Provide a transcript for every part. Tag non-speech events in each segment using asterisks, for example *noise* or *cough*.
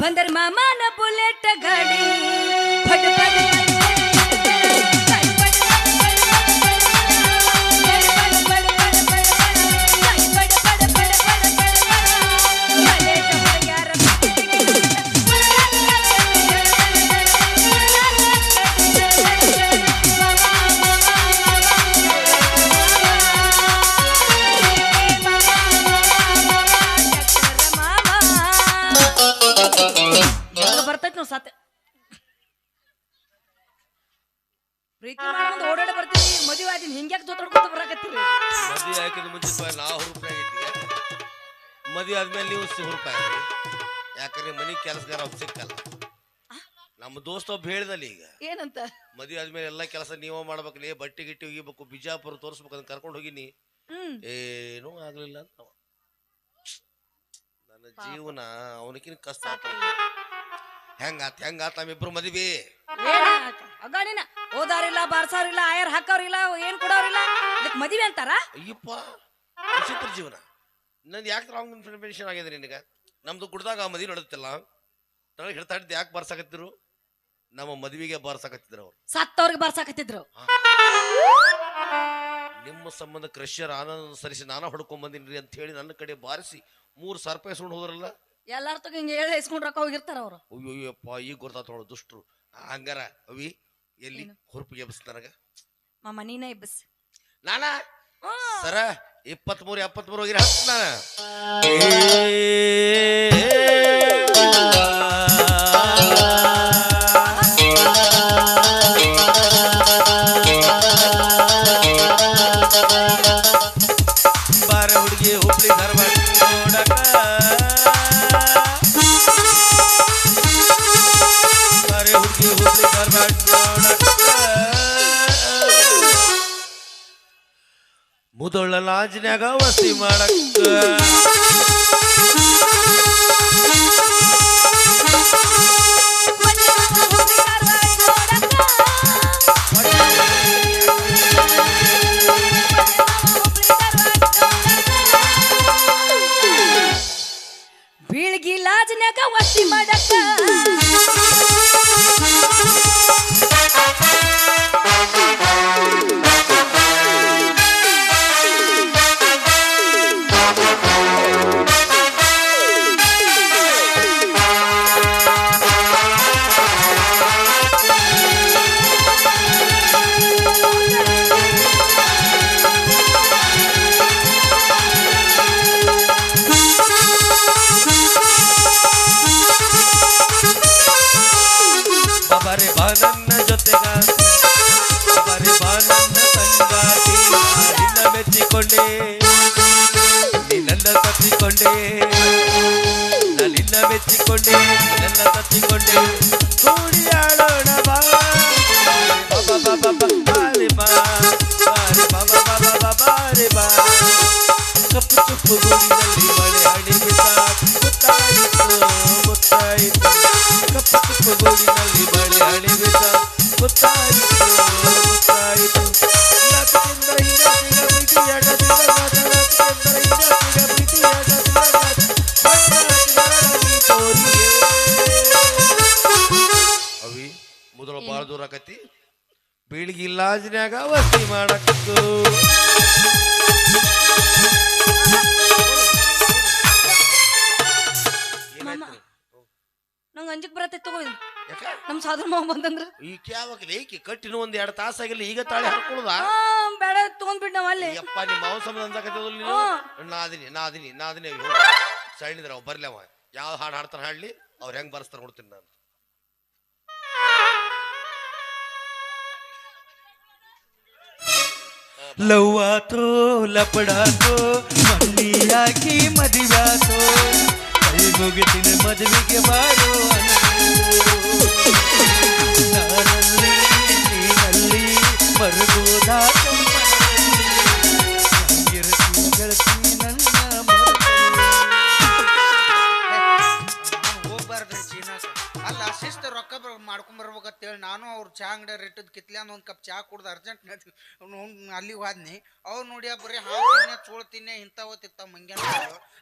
ಬಂದರ್ ಮಾಮನ ಬುಲೆಟ್ ಗಾಡಿ. ಫಟ್ ಫಟ್ ಮದುವೆ ಮುಂಚೆ ನಾವು ನಾ ಆಗಿದ್ದೀಗ ಮದುವೆ ಆದ್ಮೇಲೆ ನೀವು ರೂಪಾಯಿ ಯಾಕಂದ್ರೆ ಮನೆ ಕೆಲಸಗಾರ ಸಿಕ್ಕಲ್ಲ. ನಮ್ಮ ದೋಸ್ತ ಒಬ್ಬ ಹೇಳ್ದಲ್ಲ ಈಗ. ಏನಂತ? ಮದುವೆ ಆದ್ಮೇಲೆ ಎಲ್ಲ ಕೆಲಸ ನೀವ ನೀ ಬಟ್ಟೆ ಗಿಟ್ಟಿ ಒಗಿಬೇಕು ಬಿಜಾಪುರ ತೋರಿಸ್ಬೇಕು ಅದನ್ನ ಕರ್ಕೊಂಡು ಹೋಗಿನಿ ಹ್ಮ್. ಏನೂ ಆಗ್ಲಿಲ್ಲ ಅಂತ ಅವ. ನನ್ನ ಜೀವನ ಅವನಕಿನ ಕಷ್ಟ ಆತ ಹೆಂಗಾತ್ ಹೆಂಗಾತ್ ನಮ್ಮಿಬ್ರು ಮದ್ವಿ? ಅಗಾಣಿನ ಓದಾರಿಲ್ಲ ಬಾರ್ಸಾರಿಲ್ಲ ಆಯರ್ ಹಾಕೋರಿಲ್ಲ ಏನ್ ಕೊಡೋರಿಲ್ಲ ಇದಕ್ ಮದುವೆ ಅಂತಾರ? ಅಯ್ಯಪ್ಪ ವಿಚಿತ್ರ ಜೀವನ. ನಂದು ಯಾಕೆ ರಾಂಗ್ ಇನ್ಫರ್ಮೇಷನ್ ಆಗಿದೆ ನಿನಗೆ? ನಮ್ದು ಗುಡ್ದಾಗ ಮದ್ವೆ ನಡುತ್ತಿಲ್ಲ ನನಗೆ ಹೇಳ್ತಾ ಇದ್ದು ಯಾಕೆ ಬರ್ಸಾಕತ್ತಿರು ನಮ್ಮ ಮದುವೆಗೆ ಬಾರ್ಸಾಕತ್ತಿದ್ರು ಅವ್ರು. ಸತ್ತವ್ರಿಗೆ ಬಾರ್ಸಾಕತ್ತಿದ್ರು. ನಿಮ್ಮ ಸಂಬಂಧ ಕ್ರಶ್ಯರ್ ಆನಂದ ಸರಿಸಿ ನಾನು ಹೊಡ್ಕೊಂಡ್ ಬಂದಿನ್ರಿ ಅಂತ ಹೇಳಿ ನನ್ನ ಕಡೆ ಬಾರಿಸಿ ಮೂರು ಇಸ್ಕೊಂಡು ಹೋದ್ರಲ್ಲ? ಎಲ್ಲಾರ ತಗ ಹಿಂಗೆ ಹೇಳಿ ಇಸ್ಕೊಂಡ್ ರೊಕ್ಕ ಹೋಗಿರ್ತಾರ ಅವ್ರು. ಅಯ್ಯೋಯ್ಯಪ್ಪ ಈಗ ಗೊತ್ತಾತ ನೋಡು ದುಷ್ಟರು. ಹಂಗಾರ ಅವಿ ಎಲ್ಲಿ ಹುರುಪಿಗೆ ಎಬ್ಸ್ ನನಗ? ಮಾಮ ನೀನೇ ಇಬ್ಬಸ್ ನಾನಾ? ಸರ ಇಪ್ಪತ್ಮೂರು ಎಪ್ಪತ್ಮೂರು ಹೋಗಿರ ಹತ್ತು ನಾನು. ಲಾಂಜ್ನ್ಯಾಗ ವಸಿ ಮಾಡಕ್ಕ लल्ला तत्ती गोंडे ಬೀಳಿಗೆ ವಸಿ ಮಾಡಕ್ಕು. ನಂಗೆ ಅಂಜಕ್ ಬರತ್ತೆ ತಗೋ ಇದು. ಯಾಕ? ನಮ್ ಸಾಧನ ಮಾವ ಬಂದಂದ್ರ? ಈ ಯಾವಾಗ ಏಕೆ ಕಟ್ಟಿನ ಒಂದ್ ಎರಡು ತಾಸಾಗಿಲ್ಲ ಈಗ ತಾಳಿ ಹರ್ಕೊಳ್ಳುದ ಆ, ಬೇಡ ತಗೊಂಡ್ಬಿಡ್ ನಾವ್ ಅಲ್ಲಿ. ಯಪ್ಪ ನಿಮ್ಮ ಮಾವ ಸಂಬಂಧ ಅಂದಾಕತ್ತಿದಲ್ಲ ನೀನು? ನಾದಿನಿ ನಾದಿನಿ ನಾದಿನಿ ಸೈಡಿದ್ರ ಅವ್ ಬರ್ಲಿ ಅವ. ಯಾವ ಹಾಡು ಹಾಡ್ತಾರ ಹಾಡ್ಲಿ ಅವ್ರು ಹೆಂಗ್ ಬರ್ಸ್ತಾರ ನೋಡ್ತೀನಿ ನಾನು. ಲವ್ ಆತೋ ಲಪಡಾತೋ ಮಲ್ಲಿಯಾಗಿ ಮದುವಾತೋ ಕೈ ಮುಗಿತಿನ ಮದುವೆಗೆ ಬಾರೋ ನಾನಲ್ಲಿ ನೀನಲ್ಲಿ ಮರುಗೋದಾತ. ಹೋಗ್ಬಾರ್ದ್ರಿ ಚೀನಾಕ ಅಲ್ಲ ಶಿಸ್ತು ರೊಕ್ಕ ಬ- ಮಾಡ್ಕೊಂಡ್ ಬರ್ಬೇಕಂತೇಳಿ ನಾನು ಅವ್ರು ಚಾ ಅಂಗಡಿ ಕಿತ್ಲೆ ಕಿತ್ಲ್ಯಾಂದ ಒಂದ್ ಕಪ್ ಚಾ ಕುಡ್ದು ಅರ್ಜೆಂಟ್ ಅಲ್ಲಿಗೆ ಹೋದ್ನಿ. ಅವ್ರು ನೋಡಿ ಬರೀ ಹಾವು ತಿನ್ನೆ ಚೋಳು ತಿನ್ನೆ ಇಂಥವ ತಿತ್ತ ಮಂಗ್ಯಾನ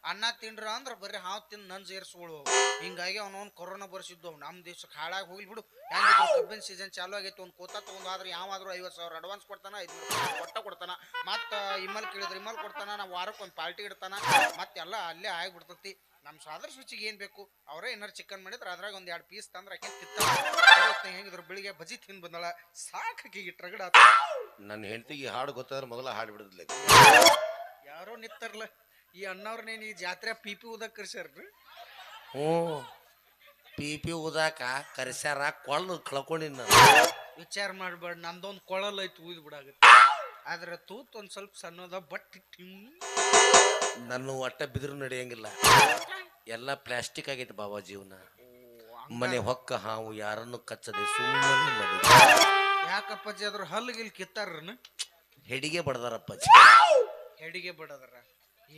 ಅನ್ನ ತಿಂಡ್ರ ಅಂದ್ರೆ ಬರೀ ಹಾವು ತಿಂದು ನನ್ ಸೇರ್ಸ್ಕೊಳು. ಹಿಂಗಾಗಿ ಅವನವ್ನು ಕೊರೋನಾ ಬರ್ಸಿದ್ದು. ಅವ್ನು ನಮ್ಮ ದೇಶಕ್ಕೆ ಹಾಳಾಗಿ ಹೋಗ್ಲಿ ಬಿಡು. ಹೆಂಗಿದ್ರು ಕಬ್ಬಿನ ಸೀಸನ್ ಚಾಲು ಆಗೈತೆ. ಒಂದು ಕೋತ ತಗೊಂಡ್ ಆದ್ರೆ ಯಾವಾದ್ರೂ ಐವತ್ತು ಸಾವಿರ ಅಡ್ವಾನ್ಸ್ ಕೊಡ್ತಾನ ಐದು ಕೊಟ್ಟ ಕೊಡ್ತಾನ. ಮತ್ತ ಇಮಲ್ ಕೇಳಿದ್ರೆ ಇಮಲ್ ಕೊಡ್ತಾನ. ನಾವು ವಾರಕ್ಕೆ ಒಂದು ಪಾರ್ಟಿ ಇಡ್ತಾನ. ಮತ್ತೆಲ್ಲ ಅಲ್ಲೇ ಆಗ್ಬಿಡ್ತೈತಿ. ನಮ್ಮ ಸಾದರ ಶುಚಿಗೆ ಏನು ಬೇಕು? ಅವರೇ ಏನಾರು ಚಿಕನ್ ಮಾಡಿದ್ರೆ ಅದ್ರಾಗ ಒಂದು ಎರಡು ಪೀಸ್ ತಂದ್ರೆ ಆಕೆ ತಿತ್ತ ಹೆಂಗಿದ್ರು ಬೆಳಿಗ್ಗೆ ಬಜಿ ತಿಂದ್ ಬಂದಳ. ಸಾಕಿಗೆ ಟ್ರಗಡ ನನ್ನ ಹೆಂಡತಿಗೆ ಹಾಡು ಗೊತ್ತಾದ್ರೆ ಮೊದಲ ಹಾಡು ಬಿಡುದಿಲ್ಲ ಯಾರೋ ನಿತ್ತರ್ಲ. ಈ ಅಣ್ಣವ್ರನ್ನೇನು ಈ ಜಾತ್ರೆ ಪಿ ಪಿ ಊದಕ್ ಕರ್ಸ್ಯಾರ್ರಿ ಹ್ಞೂ. ಪಿ ಪಿ ಊದಾಕ ಕರ್ಸ್ಯಾರ ಕೊಳ್ಳು ಕಳ್ಕೊಂಡಿನ ವಿಚಾರ ಮಾಡಬೇಡ ನಂದೊಂದು ಕೊಳಲ್ ಐತಿ ಊದ್ ಬಿಡಾಗತ್ತೆ. ಆದ್ರೆ ತೂತ್ ಒಂದ್ ಸ್ವಲ್ಪ ಸಣ್ಣದ ಬಟ್ ನನ್ನ ಒಟ್ಟ ಬಿದ್ರು ನಡೆಯಂಗಿಲ್ಲ. ಎಲ್ಲ ಪ್ಲಾಸ್ಟಿಕ್ ಆಗೈತೆ ಬಾಬಾ ಜೀವನ. ಮನೆ ಹೊಕ್ಕ ಹಾವು ಯಾರನ್ನು ಕಚ್ಚದೆ ಸುಮ್ಮನೆ ಮನೆ. ಯಾಕಪ್ಪಾಜಿ ಅದ್ರ ಹಲ್ಲಿಗಿಲ್ ಕಿತ್ತಾರನ ಹೆಡಿಗೆ ಬಡದಾರಪ್ಪಾಜಿ. ಹೆಡಿಗೆ ಬಡದಾರ.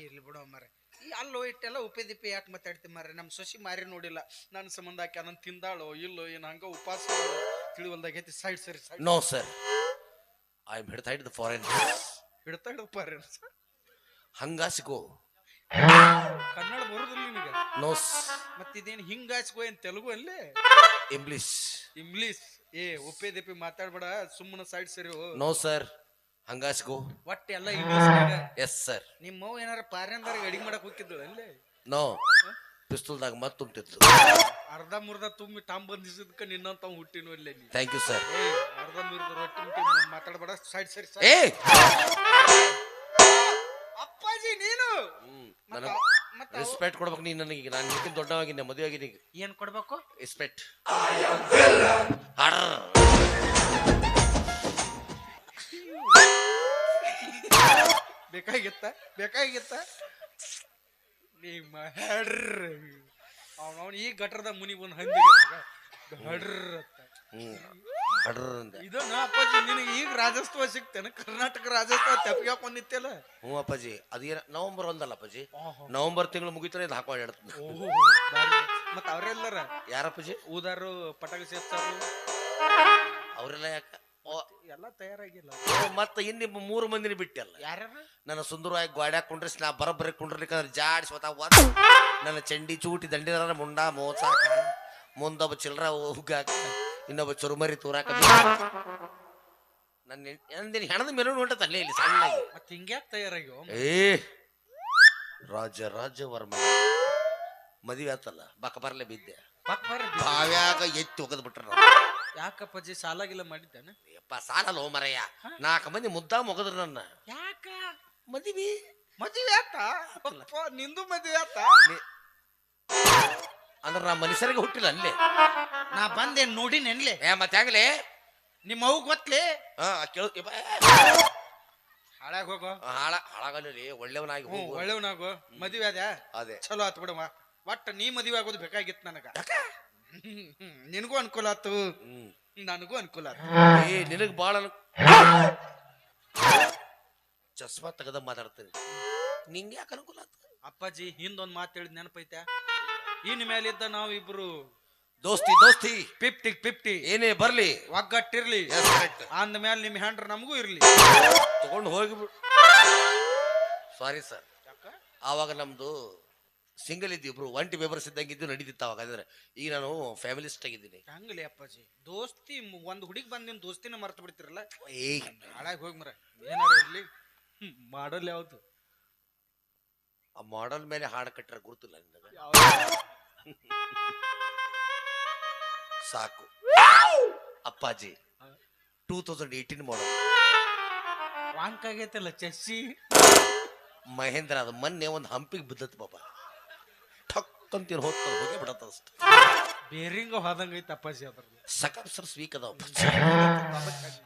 ಇರ್ಲಿ ಬಿಡೋ ಮರೆ ಈ ಅಲ್ಲೋ ಇಟ್ಟೆಲ್ಲ ಉಪ್ಪೆ ದಿಪ್ಪೆ ಯಾಕೆ ಮಾತಾಡ್ತಿ ಮಾರ್ರಿ? ನಮ್ಮ ಸೊಸಿ ಮಾರಿ ನೋಡಿಲ್ಲ. ನನ್ನ ಸಂಬಂಧ ಆಕೆ ಅದನ್ನ ತಿಂದಾಳೋ ಇಲ್ಲೋ ಏನು ಹಂಗ ಉಪವಾಸ ತಿಳಿವಲ್ದಾಗೈತಿ. ಸೈಡ್ ಸರಿ ಸೈಡ್. No sir. ಐ ಹಿಡ್ತಾ ಹಿಡಿದು ಫಾರಿನ್ ಹಿಡ್ತಾ ಹಿಡ್ಪ ಹಂಗಾಸಿಗೋ ಕನ್ನಡ ಬರುದಿಲ್ಲ ನಿನಗೆ? ನೋ ಮತ್ತಿದೇನು ಹಿಂಗಾಚ್ಕೋ ಏನ್ ತೆಲುಗು ಅಲ್ಲಿ? ಇಂಗ್ಲಿಷ್ ಇಂಗ್ಲಿಷ್ ಏ ಒಪ್ಪೆ ದೆಪ್ಪಿ ಮಾತಾಡ್ಬೇಡ ಸುಮ್ಮನೆ ಸೈಡ್ ಸರಿ ನೋ ಸರ್ ಹಂಗಾಚ್ಕೋ ಒಟ್ಟು ಎಲ್ಲ ಇಂಗ್ಲಿಷ್ ಎಸ್ ಸರ್ ನಿಮ್ಮ ಅವ್ವ ಏನಾರ ಪಾರ್ಯಂದಾರ ಅಡಿಗೆ ಮಾಡಕ್ ಹೋಗಿದ್ದಳು ಅಲ್ಲಿ? ನೋ ಪಿಸ್ತೂಲ್ದಾಗ ಮತ್ತೆ ತುಂಬ್ತಿತ್ತು. ಅರ್ಧ ಮುರ್ಧ ತುಂಬಿ ಟಾಮ್ ಬಂದಿಸಿದ್ಕ ನಿನ್ನಂತ ಹುಟ್ಟಿನ ಅಲ್ಲೇ ನೀ. ಥ್ಯಾಂಕ್ ಯು ಸರ್ ಅರ್ಧ ಮುರ್ಧ ರೊಟ್ಟಿ ಮುಟ್ಟಿ ಮಾತಾಡ್ಬೇಡ ಸೈಡ್ ಸರಿ. ಏ ನನಗೆ ಮತ್ತ ರೆಸ್ಪೆಕ್ಟ್ ಕೊಡ್ಬೇಕು ನೀನು ನನಗೆ ನಾನು ನಿಕ್ಕಿನ ದೊಡ್ಡವಾಗಿದ್ದೆ ಮದುವೆ ಆಗಿ ಏನ್ ಕೊಡ್ಬೇಕು? ರೆಸ್ಪೆಕ್ಟ್ ಬೇಕಾಗಿತ್ತ ಬೇಕಾಗಿತ್ತ ನಿಮ್ಮ ಹೆಡ್ರ್ ಅವನವನ್ ಈ ಗಟ್ಟರದ ಮುನಿ ಬಂದು ಹಂದಿಗೆ ಹೆಡ್ರ್ ಅಂತ ಅಪ್ಪಾಜಿ ನಿನಗೆ ಈಗ ರಾಜಸ್ವ ಸಿಗ್ತೇನೆ ಕರ್ನಾಟಕ ರಾಜಸ್ತ್ವ ತೆಪ್ಪಿಗೆ ಹಾಕೊಂಡಿತ್ತಲ್ಲ ಹ್ಞೂ ಅಪ್ಪಾಜಿ ಅದೇನ ನವಂಬರ್ ಒಂದಲ್ಲ ಅಪ್ಪಾಜಿ. ನವಂಬರ್ ತಿಂಗಳು ಮುಗಿತಾರೆ ಇದು ಹಾಕೊಂಡು ಹೇಳ್ತೀನಿ ಮತ್ತೆ ಅವರೆಲ್ಲರ? ಯಾರಪ್ಪಾಜಿ ಊದಾರು ಪಟಾಕಿ ಸೇರ್ತಾರ ಅವರೆಲ್ಲ ಯಾಕ? ಎಲ್ಲ ತಯಾರಾಗಿಲ್ಲ. ಮತ್ತೆ ಇನ್ನು ಮೂರು ಮಂದಿನ ಬಿಟ್ಟಲ್ಲ. ನನ್ನ ಸುಂದರವಾಗಿ ಗಾಡ್ಯಾಗ ಕುಂಡ್ರಿಸಿ ನಾ ಬರಬ್ಬರಿ ಕುಂಡ್ರಿಕಂದ್ರೆ ಜಾಡಿ ಸ್ವತಃ ನನ್ನ ಚಂಡಿ ಚೂಟಿ ದಂಡಿನ ಮುಂಡ ಮೋಸ ಮುಂದೊಬ್ಬ ಚಿಲ್ರ ಹೋಗಾಕ. ಇನ್ನೊಬ್ಬ ಚುರುಮರಿ ತೂರಾಕ ನನ್ನ ಎಂದಿನ ಹೆಣದ ಮೆರವಣಿಗೆ ಹೊಂಟ ಅಲ್ಲೇ ಇಲ್ಲಿ ಸಣ್ಣಾಗಿ. ಮತ್ತೆ ಹಿಂಗ್ಯಾಕ್ ತಯಾರಾಗ್ಯೋ? ಏ ರಾಜ ರಾಜ ವರ್ಮ ಮದುವೆ ಆತಲ್ಲ ಬಕ ಬರಲೇ ಬಿದ್ದೆ. ಪಕ್ ಬರ್ರಿ. ಬಾವ್ಯಾಗ ಎತ್ತಿ ಒಗದ್ ಬಿಟ್ರ ಯಾಕಪ್ಪಾಜಿ ಸಾಲಾಗಿಲ್ಲ ಮಾಡಿದ್ದಾನೆ? ಯಪ್ಪ ಸಾಲಲ್ಲ ಓ ಮರಯ್ಯ. ನಾಲ್ಕು ಮಂದಿ ಮುದ್ದಾ ಮೊಗದ್ರ ನನ್ನ. ಯಾಕ? ಮದುವೆ? ಮದುವೆ ಆತ? ಅಪ್ಪ, ನಿಂದು ಮದುವೆ ಆತ? ಅಂದ್ರೆ ನಾ ಮನುಷ್ಯರಿಗೆ ಹುಟ್ಟಿಲ್ಲ ಅಲ್ಲಿ. ನಾ ಬಂದೆ ನೋಡಿ ನೆನ್ಲೆ ಏ ಮತ್ತೆ ಆಗ್ಲಿ? ನಿಮ್ಮ ಅವು ಗೊತ್ತಲಿ ಹಾ ಕೇಳು. ಹಾಳಾಗ ಹೋಗೋ. ಹಾಳ ಹಾಳಾಗಲ್ಲ ಒಳ್ಳೆಯವನಾಗಿ ಹ್ಞೂ ಹೋಗು. ಒಳ್ಳೆಯವನಾಗು. ಮದುವೆ ಅದ ಅದೇ. ಚಲೋ ಆತು ಬಿಡವ ಒಟ್ಟ ನೀ ಮದುವೆ ಆಗೋದು ಬೇಕಾಗಿತ್ತು ನನಗ. *laughs* ನಿನಗೂ ಅನುಕೂಲ ಆತು. ನನಗೂ ಅನುಕೂಲ ಆತು. ಏ ನಿನಗ್ ಬಾಳ ಅನು- ಚಸ್ಮಾ ತೆಗೆದ ಮಾತಾಡ್ತೀನಿ. ನಿಂಗೆ ಯಾಕೆ ಅನುಕೂಲ ಆತು? ಅಪ್ಪಾಜಿ ಹಿಂದೊಂದು ಮಾತು ಹೇಳಿದ್ ನೆನಪೈತೆ ಇನ್ ಮೇಲಿದ್ದ ನಾವಿಬ್ರು ದೋಸ್ತಿ ದೋಸ್ತಿ. Fifty fifty. ಏನೇ ಬರ್ಲಿ. ಒಗ್ಗಟ್ಟಿರ್ಲಿ. ಅಂದ ಮೇಲೆ ನಿಮ್ ಹ್ಯಾಂಡ್ರ ನಮಗೂ ಇರ್ಲಿ. ತಗೊಂಡು ಹೋಗಿ ಸಾರಿ ಸರ್ ಆವಾಗ ನಮ್ದು ಸಿಂಗಲ್ ಇದ್ದಿಬ್ರು ಒಂಟಿ ಮೆಂಬರ್ಸ್ ಇದ್ದಂಗಿದ್ದು ನಡೀತಿತ್ತು ಅವಾಗ ಅಂದ್ರೆ ಈಗ ನಾನು ಫ್ಯಾಮಿಲಿಸ್ಟ್ ಆಗಿದ್ದೀನಿ. ಹಂಗಲಿ ಅಪ್ಪಾಜಿ. ದೋಸ್ತಿ ಒಂದು ಹುಡುಗಿ ಬಂದ್ ನಿಮ್ ದೋಸ್ತಿನ ಮರ್ತು ಬಿಡ್ತಿರಲ್ಲ? ಏ. ಹಾಳಾಗಿ ಹೋಗಿ ಮರ. ಏನಾರ ಇರ್ಲಿ. ಮಾಡಲ್ ಯಾವ್ದು? ಆ ಮಾಡಲ್ ಮೇಲೆ ಹಾಡು ಕಟ್ಟರೆ ಗುರುತಿಲ್ಲ ನಿನಗೆ. ಸಾಕು. ಅಪ್ಪಾಜಿ ಟೂ ತೌಸಂಡ್ ಏಯ್ಟೀನ್ ಮಾಡಲ್ ವಾಂಕ್ ಆಗೈತಲ್ಲ ಚಸ್ಸಿ ಮಹೇಂದ್ರ ಅದು ಮೊನ್ನೆ ಒಂದು ಹಂಪಿಗೆ ಬಿದ್ದತ್ ಬಾಬಾ ಠಕ್ ಅಂತೀರ ಹೋಗಿ ಬಿಡತ್ತ ಅಷ್ಟು. ಬೇರಿಂಗ ಹೋದಂಗ ಐತೆ ಅಪ್ಪಾಜಿ ಅದ್ರದ್ದು. ಸಕಪ್ ಸರ್ ಸ್ವೀಕ್ ಅದಾವ.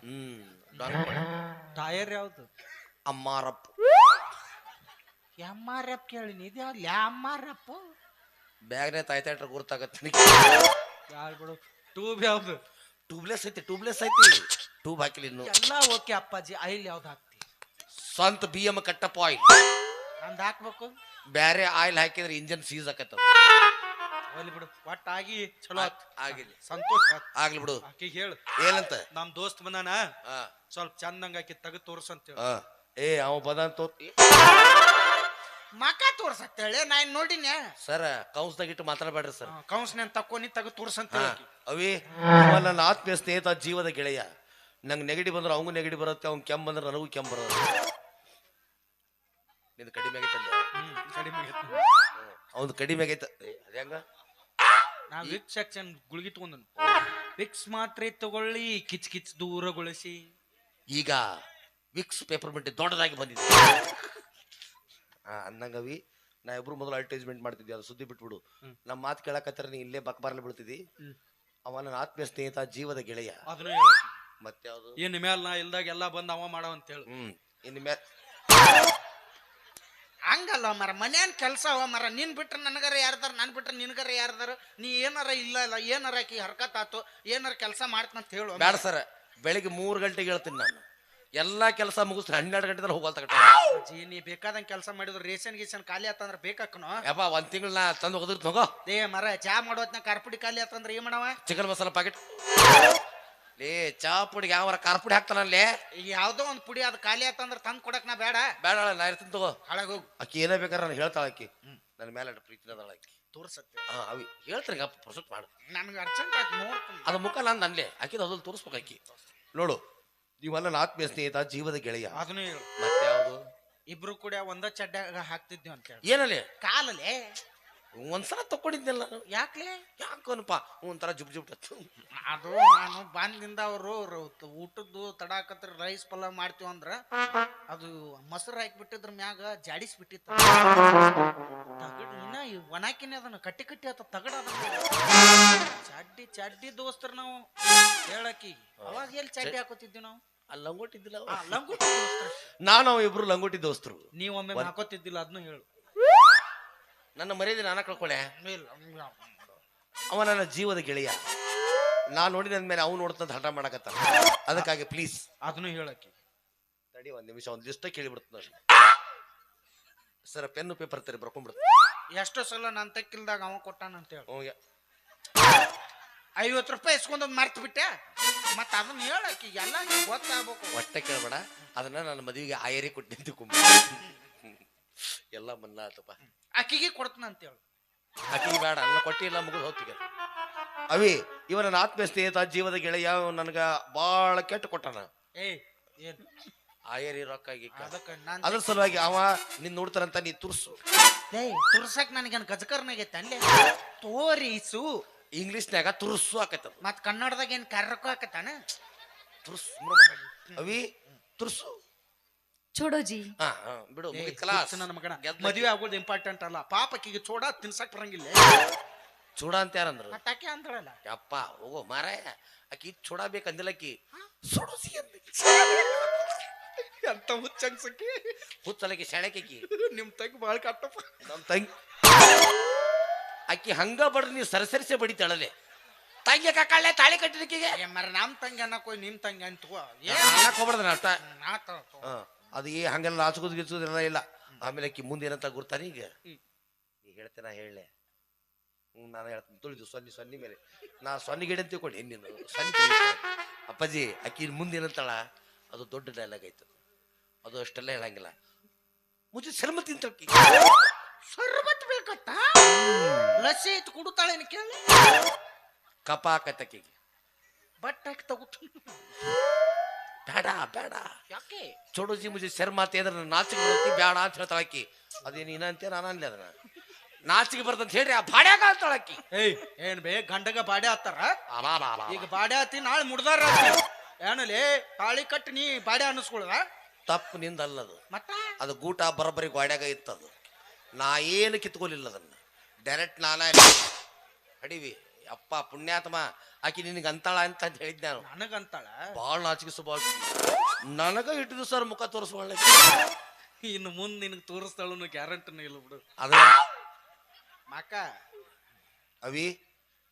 ಹ್ಮ್. ಟೈರ್ ಯಾವ್ದು? ಅಮ್ಮಾರಪ್ಪ. ಎಂ ಆರ್ ಎಫ್ ಕೇಳಿನಿ ಇದು ಯಾವ್ದು? ಎಂ ಆರ್ ಎಫ್ ಬ್ಯಾಗ್ನೇ ತಾಯ್ತಾಟ್ರ ಗುರ್ತಾಗತ್ತೆ ಯಾರು ಬಿಡು? ಟ್ಯೂಬ್ ಯಾವ್ದು? ಟ್ಯೂಬ್ಲೆಸ್ ಐತಿ ಟ್ಯೂಬ್ಲೆಸ್ ಐತಿ. ಟ್ಯೂಬ್ ಹಾಕಿಲ್ಲ ಇನ್ನು. ಎಲ್ಲ ಓಕೆ ಅಪ್ಪಾಜಿ ಆಯಿಲ್ ಯಾವ್ದು ಹಾಕ್ತಿ? ಸ್ವಂತ ಬಿ ಎಂ ಕಟ್ಟಪ್ಪ ಆಯಿಲ್ ಅಂದ್ ಹಾಕ್ಬೇಕು. ಬ್ಯಾರೆ ಆಯಿಲ್ ಹಾಕಿದ್ರೆ ಇಂಜನ್ ಸೀಸ್ ಆಕತ್ತ ಹೋಗ್ಲಿ ಬಿಡು ಒಟ್ಟಾಗಿ ಚಲೋ ಆತ್. ಆಗಿಲ್ಲ ಸಂತೋಷ ಆತ್. ಆಗ್ಲಿ ಬಿಡು. ಆಕಿಗೆ ಹೇಳು. ಏನಂತ? ನಮ್ ದೋಸ್ತ್ ಬಂದಾನ ಸ್ವಲ್ಪ ಚಂದಂಗ ಆಕಿ ತೆಗೆದು ತೋರ್ಸಂತ ಹೇಳು. ಆ. ಏ ಅವ ಬದಂತ ಮಕ ತೋರ್ಸತ್ತೇಳಿ ನಾ ಇನ್ ನೋಡಿನಿ. ಸರ್ ಕೌನ್ಸ್ದಾಗ ಇಟ್ಟು ಮಾತಾಡಬೇಡ್ರಿ ಸರ್. ಕೌನ್ಸ್ನ ತಕ್ಕೊನಿ ತಗ ತೋರ್ಸಂತ ಅವಿ ನನ್ನ ಆತ್ಮೀಯ ಸ್ನೇಹಿತ ಜೀವದ ಗೆಳೆಯ. ನಂಗೆ ನೆಗಡಿ ಬಂದ್ರೆ ಅವಂಗೂ ನೆಗಡಿ ಬರುತ್ತೆ ಅವ್ನು ಕೆಮ್ಮು ಬಂದ್ರೆ ನನಗೂ ಕೆಮ್ಮು ಬರುತ್ತೆ. ನಿಂದು ಕಡಿಮೆ ಆಗೈತಲ್ಲ ಕಡಿಮೆ. ಅವ್ನು ಕಡಿಮೆ ಆಗೈತ. ಅದ್ಯಾಂಗ ನಾ ವಿಕ್ಸ್ ಸೆಕ್ಷನ್ ಗುಳಿಗೆ ತಗೊಂಡನು. ವಿಕ್ಸ್ ಮಾತ್ರೆ ತಗೊಳ್ಳಿ ಕಿಚ್ ಕಿಚ್ ದೂರಗೊಳಿಸಿ. ಈಗ ವಿಕ್ಸ್ ಪೇಪರ್ ಮಿಂಟಿ ದೊಡ್ಡದಾಗಿ ಬಂದಿದೆ. ಅನ್ನಂಗವಿ ನಾ ಇಬ್ರು ಮೊದಲು ಅಡ್ವರ್ಟೈಸ್ಮೆಂಟ್ ಮಾಡ್ತಿದ್ವಿ ಅದು ಸುದ್ದಿ ಬಿಟ್ಬಿಡು. ನಮ್ಮ ಮಾತು ಕೇಳಕತ್ತರ ನೀ ಇಲ್ಲೇ ಬಕ್ಬಾರ್ಲಿ ಬಿಡ್ತಿದ್ದಿ. ಅವ ನನ್ನ ಆತ್ಮೀಯ ಸ್ನೇಹಿತ ಜೀವದ ಗೆಳೆಯ. ಅದನ್ನ ಮತ್ತೆ ಯಾವುದು? ಏನ್ ಮೇಲೆ ನಾ ಇಲ್ದಾಗ ಎಲ್ಲ ಬಂದು ಅವ ಮಾಡವ ಅಂತ ಹೇಳು. ಹ್ಮ್. ಇನ್ನು ಮೇಲೆ ಹಂಗಲ್ಲ ಮರ ಮನ್ಯಾನ್ ಕೆಲಸ ಅವ ಮರ. ನಿನ್ ಬಿಟ್ರೆ ನನಗರ ಯಾರ್ದಾರ ನನ್ ಬಿಟ್ರೆ ನಿನಗರ ಯಾರ್ದಾರ. ನೀ ಏನಾರ ಇಲ್ಲ ಇಲ್ಲ ಏನಾರ ಆಕಿ ಹರ್ಕತ್ ಆತು ಏನಾರ ಕೆಲಸ ಮಾಡ್ತಂತ ಹೇಳು. ಬೇಡ ಸರ್ ಬೆಳಿಗ್ಗೆ ಮೂರು ಗಂಟೆಗೆ ಹೇಳ್ತೀನಿ ನಾನು. ಎಲ್ಲಾ ಕೆಲಸ ಮುಗಿಸ್ ಹನ್ನೆರಡು ಗಂಟೆ ಹೋಗಲ್ ಅಜ್ಜಿ, ನೀ ಬೇಕಾದಂಗ ಕೆಲಸ ಮಾಡಿದ್ರು ರೇಷನ್ ಗೀಸನ್ ಖಾಲಿ ಆತಂದ್ರ ಬೇಕಾಕನು? ಯಪ್ಪ ಒಂದ್ ತಿಂಗಳ ನಾ ತಂದು ಹೋಗಿರ್ತ ತಗೋ ಏ ಮರ ಚಾ ಮಾಡೋತ್ನ ಕಾರ್ಪುಡಿ ಖಾಲಿ ಆತಂದ್ರ ಏನ್ ಮಾಡವ? ಚಿಕನ್ ಮಸಾಲ ಪ್ಯಾಕೆಟ್ ಲೇ ಚಾ ಪುಡಿ ಯಾವ ಕಾರ್ಪುಡಿ ಹಾಕ್ತಾನಲ್ಲಿ ಈಗ ಯಾವ್ದೋ ಒಂದ್ ಪುಡಿ ಅದು ಖಾಲಿ ಆತಂದ್ರ ತಂದ್ ಕೊಡಕ್ ನಾ ಬೇಡ. ಬೇಡ ನಾ ಇರ್ತೀನಿ ತಗೋ. ಹಾಳಾಗ ಹೋಗು. ಆಕಿ ಏನೇ ಬೇಕಾದ್ರೆ ನಾನು ಹೇಳ್ತಾಳ ಆಕಿ. ನನ್ನ ಮೇಲೆ ಅಷ್ಟ್ ಪ್ರೀತಿ ಅದಾಳ ಆಕಿ. ತೋರ್ಸತ್ತೆ. ಹಾ ಅವಿ ಹೇಳ್ತಾರೆ ಅಪ್ಪ ಮಾಡು. ನನ್ಗೆ ಅರ್ಜೆಂಟ್ ನೋಡ್ತೀನಿ ಅದು ಮುಖ ನಾನು ನನ್ಲೆ ಆಕಿದ ಅದ್ರಲ್ಲಿ ತೋರಿಸ್ಬೇಕು ಆಕಿ. ನೋಡು ನೀವಲ್ಲ ನನ್ನ ಆತ್ಮೀಯ ಸ್ನೇಹಿತ ಜೀವದ ಗೆಳೆಯ. ಅದನ್ನು ಹೇಳು. ಮತ್ತೆ ಯಾವುದು? ಇಬ್ರು ಕೂಡ ಒಂದ ಚಡ್ಡ ಹಾಕ್ತಿದ್ವಿ ಅಂತ ಹೇಳಿ. ಏನಲ್ಲೇ? ಕಾಲಲ್ಲೇ. ಒಂದ್ಸಲ ತಕೊಂಡಿದ್ನಲ್ಲ ನಾನು. ಯಾಕ್ಲೆ? ಯಾಕನಪ್ಪ? ಒಂಥರ ಜುಬ್ ಜುಬ್ ಟಚ್ಚು. ಅದು ನಾನು ಬಂದಿಂದ ಅವರು ಊಟದ್ದು ತಡಾಕತ್ರ ರೈಸ್ ಪಲಾವ್ ಮಾಡ್ತೀವಿ ಅಂದ್ರ ಅದು ಮೊಸರು ಹಾಕಿಬಿಟ್ಟಿದ್ರ ಮ್ಯಾಗ ಜಾಡಿಸ್ ಬಿಟ್ಟಿತ್ತ ಒಣಾಕಿನೇ ಅದನ್ನ ಕಟ್ಟಿ ಕಟ್ಟಿ ಆತ ತಗಡ ಚಡ್ಡಿ ಚಡ್ಡಿ ದೋಸ್ತರು ನಾವು. ಹೇಳಕ್ಕಿ. ಅವಾಗ ಎಲ್ಲಿ ಚಡ್ಡಿ ಹಾಕೋತಿದ್ವಿ ನಾವು? ಅಲ್ಲಿ ಲಂಗೋಟಿದ್ದಿಲ್ಲ ಇದ್ದಿಲ್ಲ ಆ, ಲಂಗೋಟಿ ದೋಸ್ತರು. ನಾನು ಅವ ಇಬ್ರು ಲಂಗೋಟಿ ದೋಸ್ತರು. ನೀವೊಮ್ಮೆ ಒಮ್ಮೆ ಹಾಕೋತಿದ್ದಿಲ್ಲ ಅದನ್ನು ಹೇಳು. ನನ್ನ ಮರ್ಯಾದೆ ನಾನು ಕಳ್ಕೊಳ್ಳೆ. ಅವ ನನ್ನ ಜೀವದ ಗೆಳೆಯ. ನಾನು ನೋಡಿದ ಮೇಲೆ ಅವ್ನು ನೋಡ್ತಂತ ಹಠ ಮಾಡಕತ್ತ ಅದಕ್ಕಾಗಿ ಪ್ಲೀಸ್ ಅದನ್ನು ಹೇಳಕ್ಕೆ. ತಡಿ ಒಂದ್ ನಿಮಿಷ ಒಂದ್ ಲಿಸ್ಟ್ ಕೇಳಿಬಿಡ್ತು ಸರ್ ಪೆನ್ನು ಪೇಪರ್ ತರಿ ಬರ್ಕೊಂಡ್ಬಿಡ್ತು ಎಷ್ಟೋ ಸಲ ನನ್ನ ತಕ್ಕಿಲ್ದಾಗ ಅವ ಕೊಟ್ಟಾನ ಅಂತ ಹೇಳಿ. ಹ್ಞೂ ಐವತ್ತು ರೂಪಾಯಿ ಇಸ್ಕೊಂಡ್ ಮರ್ತು ಬಿಟ್ಟೆ. ಮತ್ತೆ ಅದನ್ನ ಹೇಳಕ್ಕೆ ಎಲ್ಲ ಗೊತ್ತಾಗ್ಬೇಕು. ಹೊಟ್ಟೆ ಕೇಳಬೇಡ. ಅದನ್ನ ನನ್ನ ಮದುವೆಗೆ ಆಯರಿ ಕೊಟ್ಟಿದ್ದು ಕುಂಬ. ಎಲ್ಲ ಮನ್ನ ಆತಪ್ಪ. ಅಕ್ಕಿಗೆ ಕೊಡ್ತಾನ ಅಂತ ಹೇಳು. ಅಕ್ಕಿ ಬೇಡ ನನ್ನ ಕೊಟ್ಟಿಲ್ಲ ಮುಗಿದು ಹೋಗ್ತಿಗೆ ಅವಿ ಇವ ನನ್ನ ಆತ್ಮೀಯ ಸ್ನೇಹಿತ ಜೀವದ ಗೆಳೆಯ ನನಗ ಬಾಳ ಕೆಟ್ಟ ಕೊಟ್ಟಾನ. ಏಯ್ ಏನ್? ಆಯರಿ ರೊಕ್ಕ ಗೀಕ. ಅದಕ್ಕ ನಾನ್ ಅದ್ರ ಸಲುವಾಗಿ ಅವ ನಿನ್ ನೋಡ್ತಾರಂತ ನೀ ತುರ್ಸು ಏಯ್ ತುರ್ಸಕ್ ನನಗೇನ್ ಗಜಕರ್ನಾಗೈತೆ ಅಲ್ಲೇ ತೋರಿಸು ಇಂಗ್ಲಿಷ್ನ್ಯಾಗ ತುರ್ಸು ಆಕೈತದ ಮತ್ ಕನ್ನಡದಾಗ ಏನ್ ಕರ್ರಕ್ಕೂ ಹಾಕತ್ತಾನ ತುರ್ಸು ಅವಿ ತುರ್ಸು छोड़ो जी ಹಾ ಹಾ, ಬಿಡು ಏಯ್, ಮುಗಿತ್ ಕಲಾಸ್. ಹುಚ್ಚ ನನ್ನ ಮಗನ ಗೆದ್ದ ಮದುವೆ ಆಗೋದು ಇಂಪಾರ್ಟೆಂಟ್ ಅಲ್ಲ ಪಾಪಕ್ಕಿಗೆ ಚೋಡ ತಿನ್ಸಕ್ ಬರಂಗಿಲ್ಲ ಚೂಡ ಅಂತ ಯಾರಂದ್ರು ಮತ್ತಾಕೆ ಅಂತಾಳಲ್ಲ ಯಪ್ಪ ಹೋಗೋ ಮಾರಾಯ ಆಕಿ ಚೂಡ ಬೇಕಂದಿಲ್ಲಕ್ಕಿ ಸುಡುಸಿ *laughs* ಅಂದ್ಲಕ್ಕಿ. ಅಂತ ಹುಚ್ಚನ್ಸಕ್ಕೆ? ಹುಚ್ಚಲಕ್ಕಿ ಸೆಳೆಕಿ ನಿಮ್ ತಂಗಿ ಬಾಳ್ ಕಟ್ಟಪ್ಪ ನಮ್ ತಂಗಿ. ಅಕ್ಕಿ ಹಂಗ ಬಡ್ರಿ ನೀವು ಸರಸರಿಸೆ ಬಡಿತಾಳಲೆ ತಂಗಿ ಕಕ್ಕಳ್ಳೆ ತಾಳಿ ಕಟ್ಟಿದಕ್ಕಿಗೆ? ಏ ಮರ ನಮ್ ತಂಗಿ ಅನ್ನಕ್ ಹೋಯ್ ನಿಮ್ ತಂಗಿ ಅಂತ ಹೋಗ್ಬಾರ್ದು ನಾ ಅಷ್ಟ ಹ್ಮ್, ಆತ ಹಾ ಅದು ಏ ಹಂಗೆಲ್ಲ ಆಚುಕೋದು ಗಿಚ್ಚೋದಿಲ್ಲ ಇಲ್ಲ. ಆಮೇಲೆ ಅಕ್ಕಿ ಮುಂದೆ ಏನಂತ ಗುರ್ತಾರೆ ಈಗ? ಈಗ ಹೇಳ್ತೇನೆ ನಾ ಹೇಳಲೆ. ಹ್ಞೂ ನಾನು ಹೇಳ್ತೀನಿ ತುಳಿದು ಸೊನ್ನಿ ಸೊನ್ನಿ ಮೇಲೆ. ನಾ ಸೊನ್ನೆ ಗಿಡ ಅಂತ ತಿಳ್ಕೊಂಡು ಹೆಣ್ಣಿನ. ಸೊನ್ನಿ ಅಪ್ಪಾಜಿ ಅಕ್ಕಿ ಮುಂದೆ ಏನಂತಾಳ? ಅದು ದೊಡ್ಡ ಡೈಲಾಗ್ ಆಯ್ತು. ಅದು ಅಷ್ಟೆಲ್ಲ ಹೇಳಂಗಿಲ್ಲ. ಮುಜಿ ಶರ್ಮ ತಿಂತಳ್ಕಿ. ಶರ್ಬತ್ ಬೇಕತ್ತ? ಲಸಿ ಇತ್ತು ಕುಡುತ್ತಾಳೆ ಕೇಳಿ? ಕಪ ಆಕತ್ತಕ್ಕಿಗೆ ಬಟ್ ಹಾಕಿ ತಗೋತ ಬೇಡ ಬೇಡ. ಯಾಕೆ? ಚೋಡೋಜಿ ಮುಜಿ ಶರ್ಮ ಅಂದ್ರೆ ನಾಚಿಕೆ ಬರುತ್ತೆ ಬೇಡ ಅಂತ ಹೇಳ್ತಾಳ ಆಕಿ ಅದೇನು ಏನಂತೆ ಅಂತೆ ನಾನು ಅನ್ಲಿ ಅದನ್ನ. ನಾಚಿಕೆ ಬರ್ತಂತ ಹೇಳ್ರಿ ಆ ಬಾಡ್ಯಾಗ ಅಂತಾಳ ಆಕಿ ಏಯ್ ಏನ್ ಬೇ ಗಂಡಗ ಬಾಡೆ ಆತಾರ ಅಬಾ ಬಾ ಬಾ ಈಗ ಬಾಡೆ ಆತಿ ನಾಳೆ ಮುಡ್ದಾರ ಏನಲೇ ತಾಳಿ ಕಟ್ಟಿ ನೀ ಬಾಡೆ ಅನ್ನಿಸ್ಕೊಳ್ದ ತಪ್ಪು ನಿಂದಲ್ಲದು ಮತ್ತ? ಅದು ಗೂಟ ಬರಬರಿ ಗೋಡ್ಯಾಗ ಇತ್ತದು. ನಾ ಏನು ಕಿತ್ಕೊಲಿಲ್ಲ ಅದನ್ನ. ಡೈರೆಕ್ಟ್ ನಾನ ಹಡಿವಿ. ಅಪ್ಪ ಪುಣ್ಯಾತ್ಮ ಆಕಿ ನಿನಗೆ ಅಂತಾಳ ಅಂತ ಅಂತ ಹೇಳಿದ್ ನಾನು. ನನಗಂತಾಳ? ಭಾಳ ನಾಚಿಕೆ ನನಗ ಇಟ್ಟಿದ್ದು ಸರ್ ಮುಖ ತೋರಿಸ್ಕೊಳ್ಳಿ ಇನ್ನು ಮುಂದ್ ನಿನಗೆ ತೋರಿಸ್ತಾಳು ಗ್ಯಾರಂಟಿನ ಇಲ್ಲ ಬಿಡು. ಅದ ಮಕ್ಕ. ಅವಿ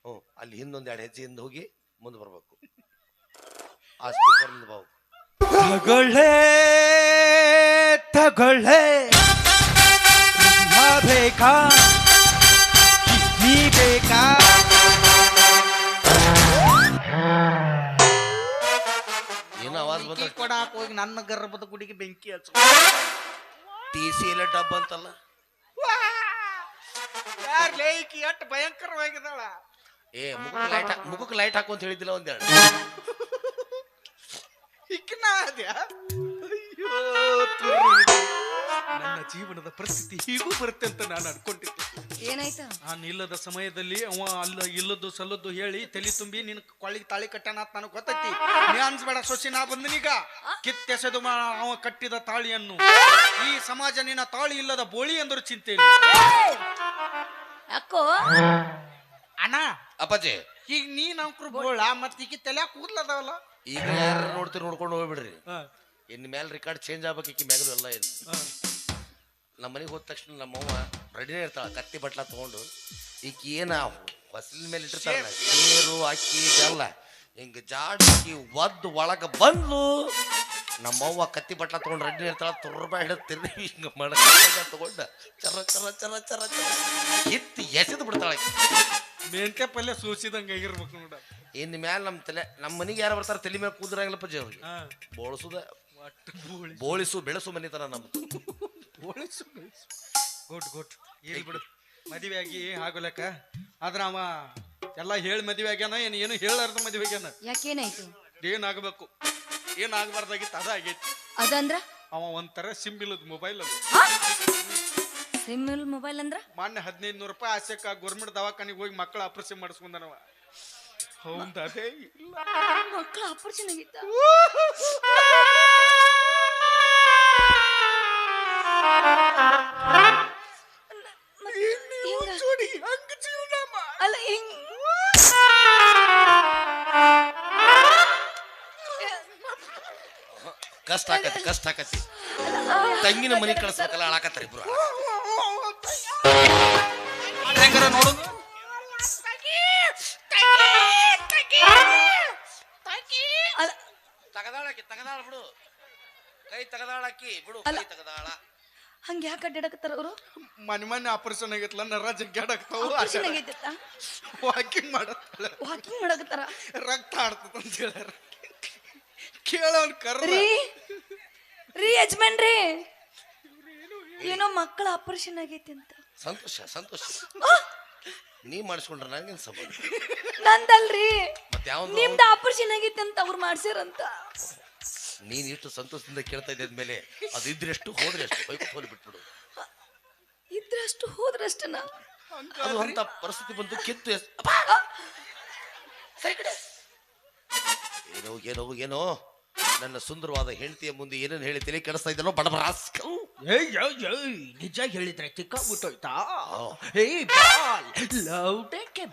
ಹ್ಞೂ ಅಲ್ಲಿ ಹಿಂದೊಂದು ಎರಡು ಹೆಜ್ಜೆ ಹಿಂದೆ ಹೋಗಿ ಮುಂದೆ ಬರ್ಬೇಕು. ಆ ಸ್ಪೀಕರ್ ಬಾವು ತಗೊಳ್ಳೆ ತಗೊಳ್ಳೆ ಬೇಕಾ ಕಿಡ್ನಿ ಬೇಕಾ ಏನೋ ಆವಾಜ್ ಬಂದ ಬೆಂಕಿ ಕೊಡಾಕ್ ಹೋಗಿ ನನ್ನ ಗರ್ಭದ ಗುಡಿಗೆ ಬೆಂಕಿ ಹಚ್ಚ ಟಿ ಸಿ ಎಲ್ಲ ಡಬ್ ಅಂತಲ್ಲ ಯಾರ್ ಲೇಕಿ ಅಟ್ ಭಯಂಕರವಾಗಿದ್ದಾಳ ಏ ಮುಖಕ್ಕೆ ಲೈಟ್ ಮುಖಕ್ಕೆ ಲೈಟ್ ಹಾಕು ಅಂತ ಹೇಳಿದ್ದಿಲ್ಲ ಒಂದೆರಡು ಅಯ್ಯೋ. ನನ್ನ ಜೀವನದ ಪರಿಸ್ಥಿತಿ ಹೀಗೂ ಬರುತ್ತೆ ಅಂತ ನಾನು ಅನ್ಕೊಂಡಿದ್ದೆ. ಏನಾಯ್ತು? ನಾನು ಇಲ್ಲದ ಸಮಯದಲ್ಲಿ ಅವ ಅಲ್ಲ ಇಲ್ಲದ್ದು ಸಲ್ಲದ್ದು ಹೇಳಿ ತಲೆ ತುಂಬಿ ನಿನ್ ಕೊಳ್ಳಿಗೆ ತಾಳಿ ಕಟ್ಟಣ ಅಂತ ನನಗೆ ಗೊತ್ತೈತಿ. ನೀ ಅನ್ಸ್ಬೇಡ ಸೊಸಿ ನಾ ಬಂದನೀಗ. ಕಿತ್ತೆಸೆದು ಮಾ- ಅವ ಕಟ್ಟಿದ ತಾಳಿಯನ್ನು. ಈ ಸಮಾಜ ನಿನ್ನ ತಾಳಿ ಇಲ್ಲದ ಬೋಳಿ ಎಂದರು ಚಿಂತೆ ಇಲ್ಲ. ಅಕ್ಕೋ ಅಣ್ಣ ಅಪ್ಪಾಜಿ. ಈಗ ನೀ ನೌಕರು ಬೋಳ ಮತ್ತೆ ಈಗ ತಲೆ ಕೂದ್ಲದಾವಲ್ಲ? ಈಗ ಯಾರು ನೋಡ್ತೀರಿ ನೋಡ್ಕೊಂಡು ಹೋಗ್ಬಿಡ್ರಿ. ಇನ್ ಮೇಲೆ ರೆಕಾರ್ಡ್ ಚೇಂಜ್ ಆಗ್ಬೇಕು ಈಕಿ ಮ್ಯಾಗದು ಎಲ್ಲ ಏನು ನಮ್ಮ ಮನೆಗೆ ಹೋದ ತಕ್ಷಣ ನಮ್ಮವ್ವ ರೆಡಿನೇ ಇರ್ತಾಳ ಕತ್ತಿ ಬಟ್ಲ ತಗೊಂಡು. ಈಕಿ ಏನ ಹೊಸಲಿನ ಮೇಲೆ ಇಟ್ಟಿರ್ತಾಳ ನೀರು ಅಕ್ಕಿ ಇದೆಲ್ಲ ಹಿಂಗೆ ಜಾಡಿ ಒದ್ದು ಒಳಗೆ ಬಂದು ನಮ್ಮವ್ವ ಕತ್ತಿ ಬಟ್ಲ ತಗೊಂಡು ರೆಡಿ ಇರ್ತಾಳ ತುರ್ಬಾ ಹಿಡಿದು ತಿರ್ಗಿ ಹಿಂಗೆ ಮಡಕ ತಗೊಂಡ ಚರ ಚರ ಚರ ಚರ ಚರ ಎತ್ತಿ ಎಸೆದು ಬಿಡ್ತಾಳೆ. ಮೆಂತ್ಯ ಪಲ್ಲೆ ಸೂಸಿದಂಗ ಆಗಿರ್ಬೇಕು ನೋಡ. ಇನ್ ಮ್ಯಾಲ ನಮ್ಮ ತಲೆ ನಮ್ಮ ಮನೆಗೆ ಯಾರು ಬರ್ತಾರೆ ತಲೆ ಮೇಲೆ ಕೂದ್ರಂಗಿಲ್ಲ ಪಜ್ಜಿ ಅವ್ರಿಗೆ. ಬೋಳ್ಸುದ ಒಟ್ಟು ಬೋಳಿ ಬೋಳಿಸು ಬೆಳೆಸು ಮನಿತನ ನಮ್ದು ಬೋಳಿಸು ಗುಡ್ ಗುಡ್. ಹೇಳಿ ಬಿಡು. ಮದುವೆ ಆಗಿ ಆಗೋಲಕ್ಕ. ಆದ್ರ ಅವ ಎಲ್ಲ ಹೇಳಿ ಮದುವೆ ಆಗ್ಯಾನ ಏನು ಏನು ಹೇಳಾರ್ದ ಮದುವೆ ಆಗ್ಯಾನ? ಯಾಕೇನಾಯ್ತು ಏನಾಗಬೇಕು ಏನಾಗಬಾರ್ದಾಗಿತ್ತು ಅದ ಆಗೈತಿ. ಅದಂದ್ರ? ಅವ ಒಂಥರ ಸಿಂಬಿಲದ ಮೊಬೈಲ್ ಅದು. ಸಿಮ್ಮಿಲ್ ಮೊಬೈಲ್ ಅಂದ್ರ? ಮೊನ್ನೆ ಹದಿನೈದು ನೂರು ರೂಪಾಯಿ ಆಸೆಕ ಗೌರ್ಮೆಂಟ್ ದವಾಖಾನಿಗೆ ಹೋಗಿ ಮಕ್ಕಳ ಆಪರೇಷನ್ ಮಾಡಿಸ್ಕೊಂಡನವ. ಹೌದ ಅದೇ ಇಲ್ಲ. ಮಕ್ಕಳ ಆಪರೇಷನ್ ಆಗಿತ್ತ? ಅಲ್ಲ ಹಿಂಗ್. ಕಷ್ಟ ಆಕತಿ ಕಷ್ಟ ಆಕತಿ. ತಂಗಿನ ಮನೆ ಕಳಿಸ್ಬೇಕಲ್ಲ ಅಳಾಕತ್ತಾರ ಇಬ್ರು. ಹಂಗ ಯಾಕೆ ಅಡ್ಡಾಡಕತ್ತಾರ ಅವರು? ಮನೆ ಮನೆ ಆಪರೇಷನ್ ಆಗೈತಲ್ಲ ನರ ಜಗ್ಗಾಡಕ್ತಾವ ಆಪರೇಷನ್ ಆಗೈತ ವಾಕಿಂಗ್ ಮಾಡತ್ತಾಳ ವಾಕಿಂಗ್ ಮಾಡಕತ್ತಾರ? ರಕ್ತ ಆಡ್ತದ ಅಂತ ಹೇಳ್ಯಾರ. ಕೇಳೋನ್ ಕರ್ರ ರೀ ರೀ ಯಜಮಾನ್ರಿ ಏನೋ ಮಕ್ಕಳ ಆಪರೇಷನ್ ಆಗೈತಿ ಅಂತ. ಸಂತೋಷ ಸಂತೋಷ. ನೀ ಮಾಡಿಸ್ಕೊಂಡ್ರ ನಂಗೇನ್ ಸಂಬಂಧ? ನಂದಲ್ರಿ. ಮತ್ತೆ ಯಾವ ನಿಮ್ದು ಆಪರೇಷನ್ ಆಗೈತಿ ಅಂತ ಅವ್ರು ಮಾಡ್ಸ್ಯಾರಂತ ನೀನ್ ಇಷ್ಟು ಸಂತೋಷದಿಂದ ಕೇಳ್ತಾ ಇದ್ದ ಮೇಲೆ ಅದು ಇದ್ರೆಷ್ಟು ಹೋದ್ರೆ ಎಷ್ಟು ಬೈಕ್ ಹೋಲಿ ಬಿಟ್ಬಿಡು. ಇದ್ರಷ್ಟು ಹೋದ್ರಷ್ಟನ ಅದು ಅಂತ ಪರಿಸ್ಥಿತಿ ಬಂತು ಕಿತ್ತು ಎಸ್- ಅಪ್ಪ! ಸರಿ ಕಡೆ. ಏನೋ ಏನೋ ಏನೋ? ನನ್ನ ಸುಂದರವಾದ ಹೆಂಡತಿಯ ಮುಂದೆ ಏನೇನು ಹೇಳ್ತೀನಿ ಕೆಡಿಸ್ತಾ ಇದ್ದನೋ ಬಡಬರ ಏಯ್ ಏಯ್ ಏಯ್ ನಿಜ ಹೇಳಿದ್ರೆ ತಿಕ್ಕಾಗ್ಬಿಟ್ಟೋಯ್ತಾ ಆ. ಏಯ್ ಬಾಲ್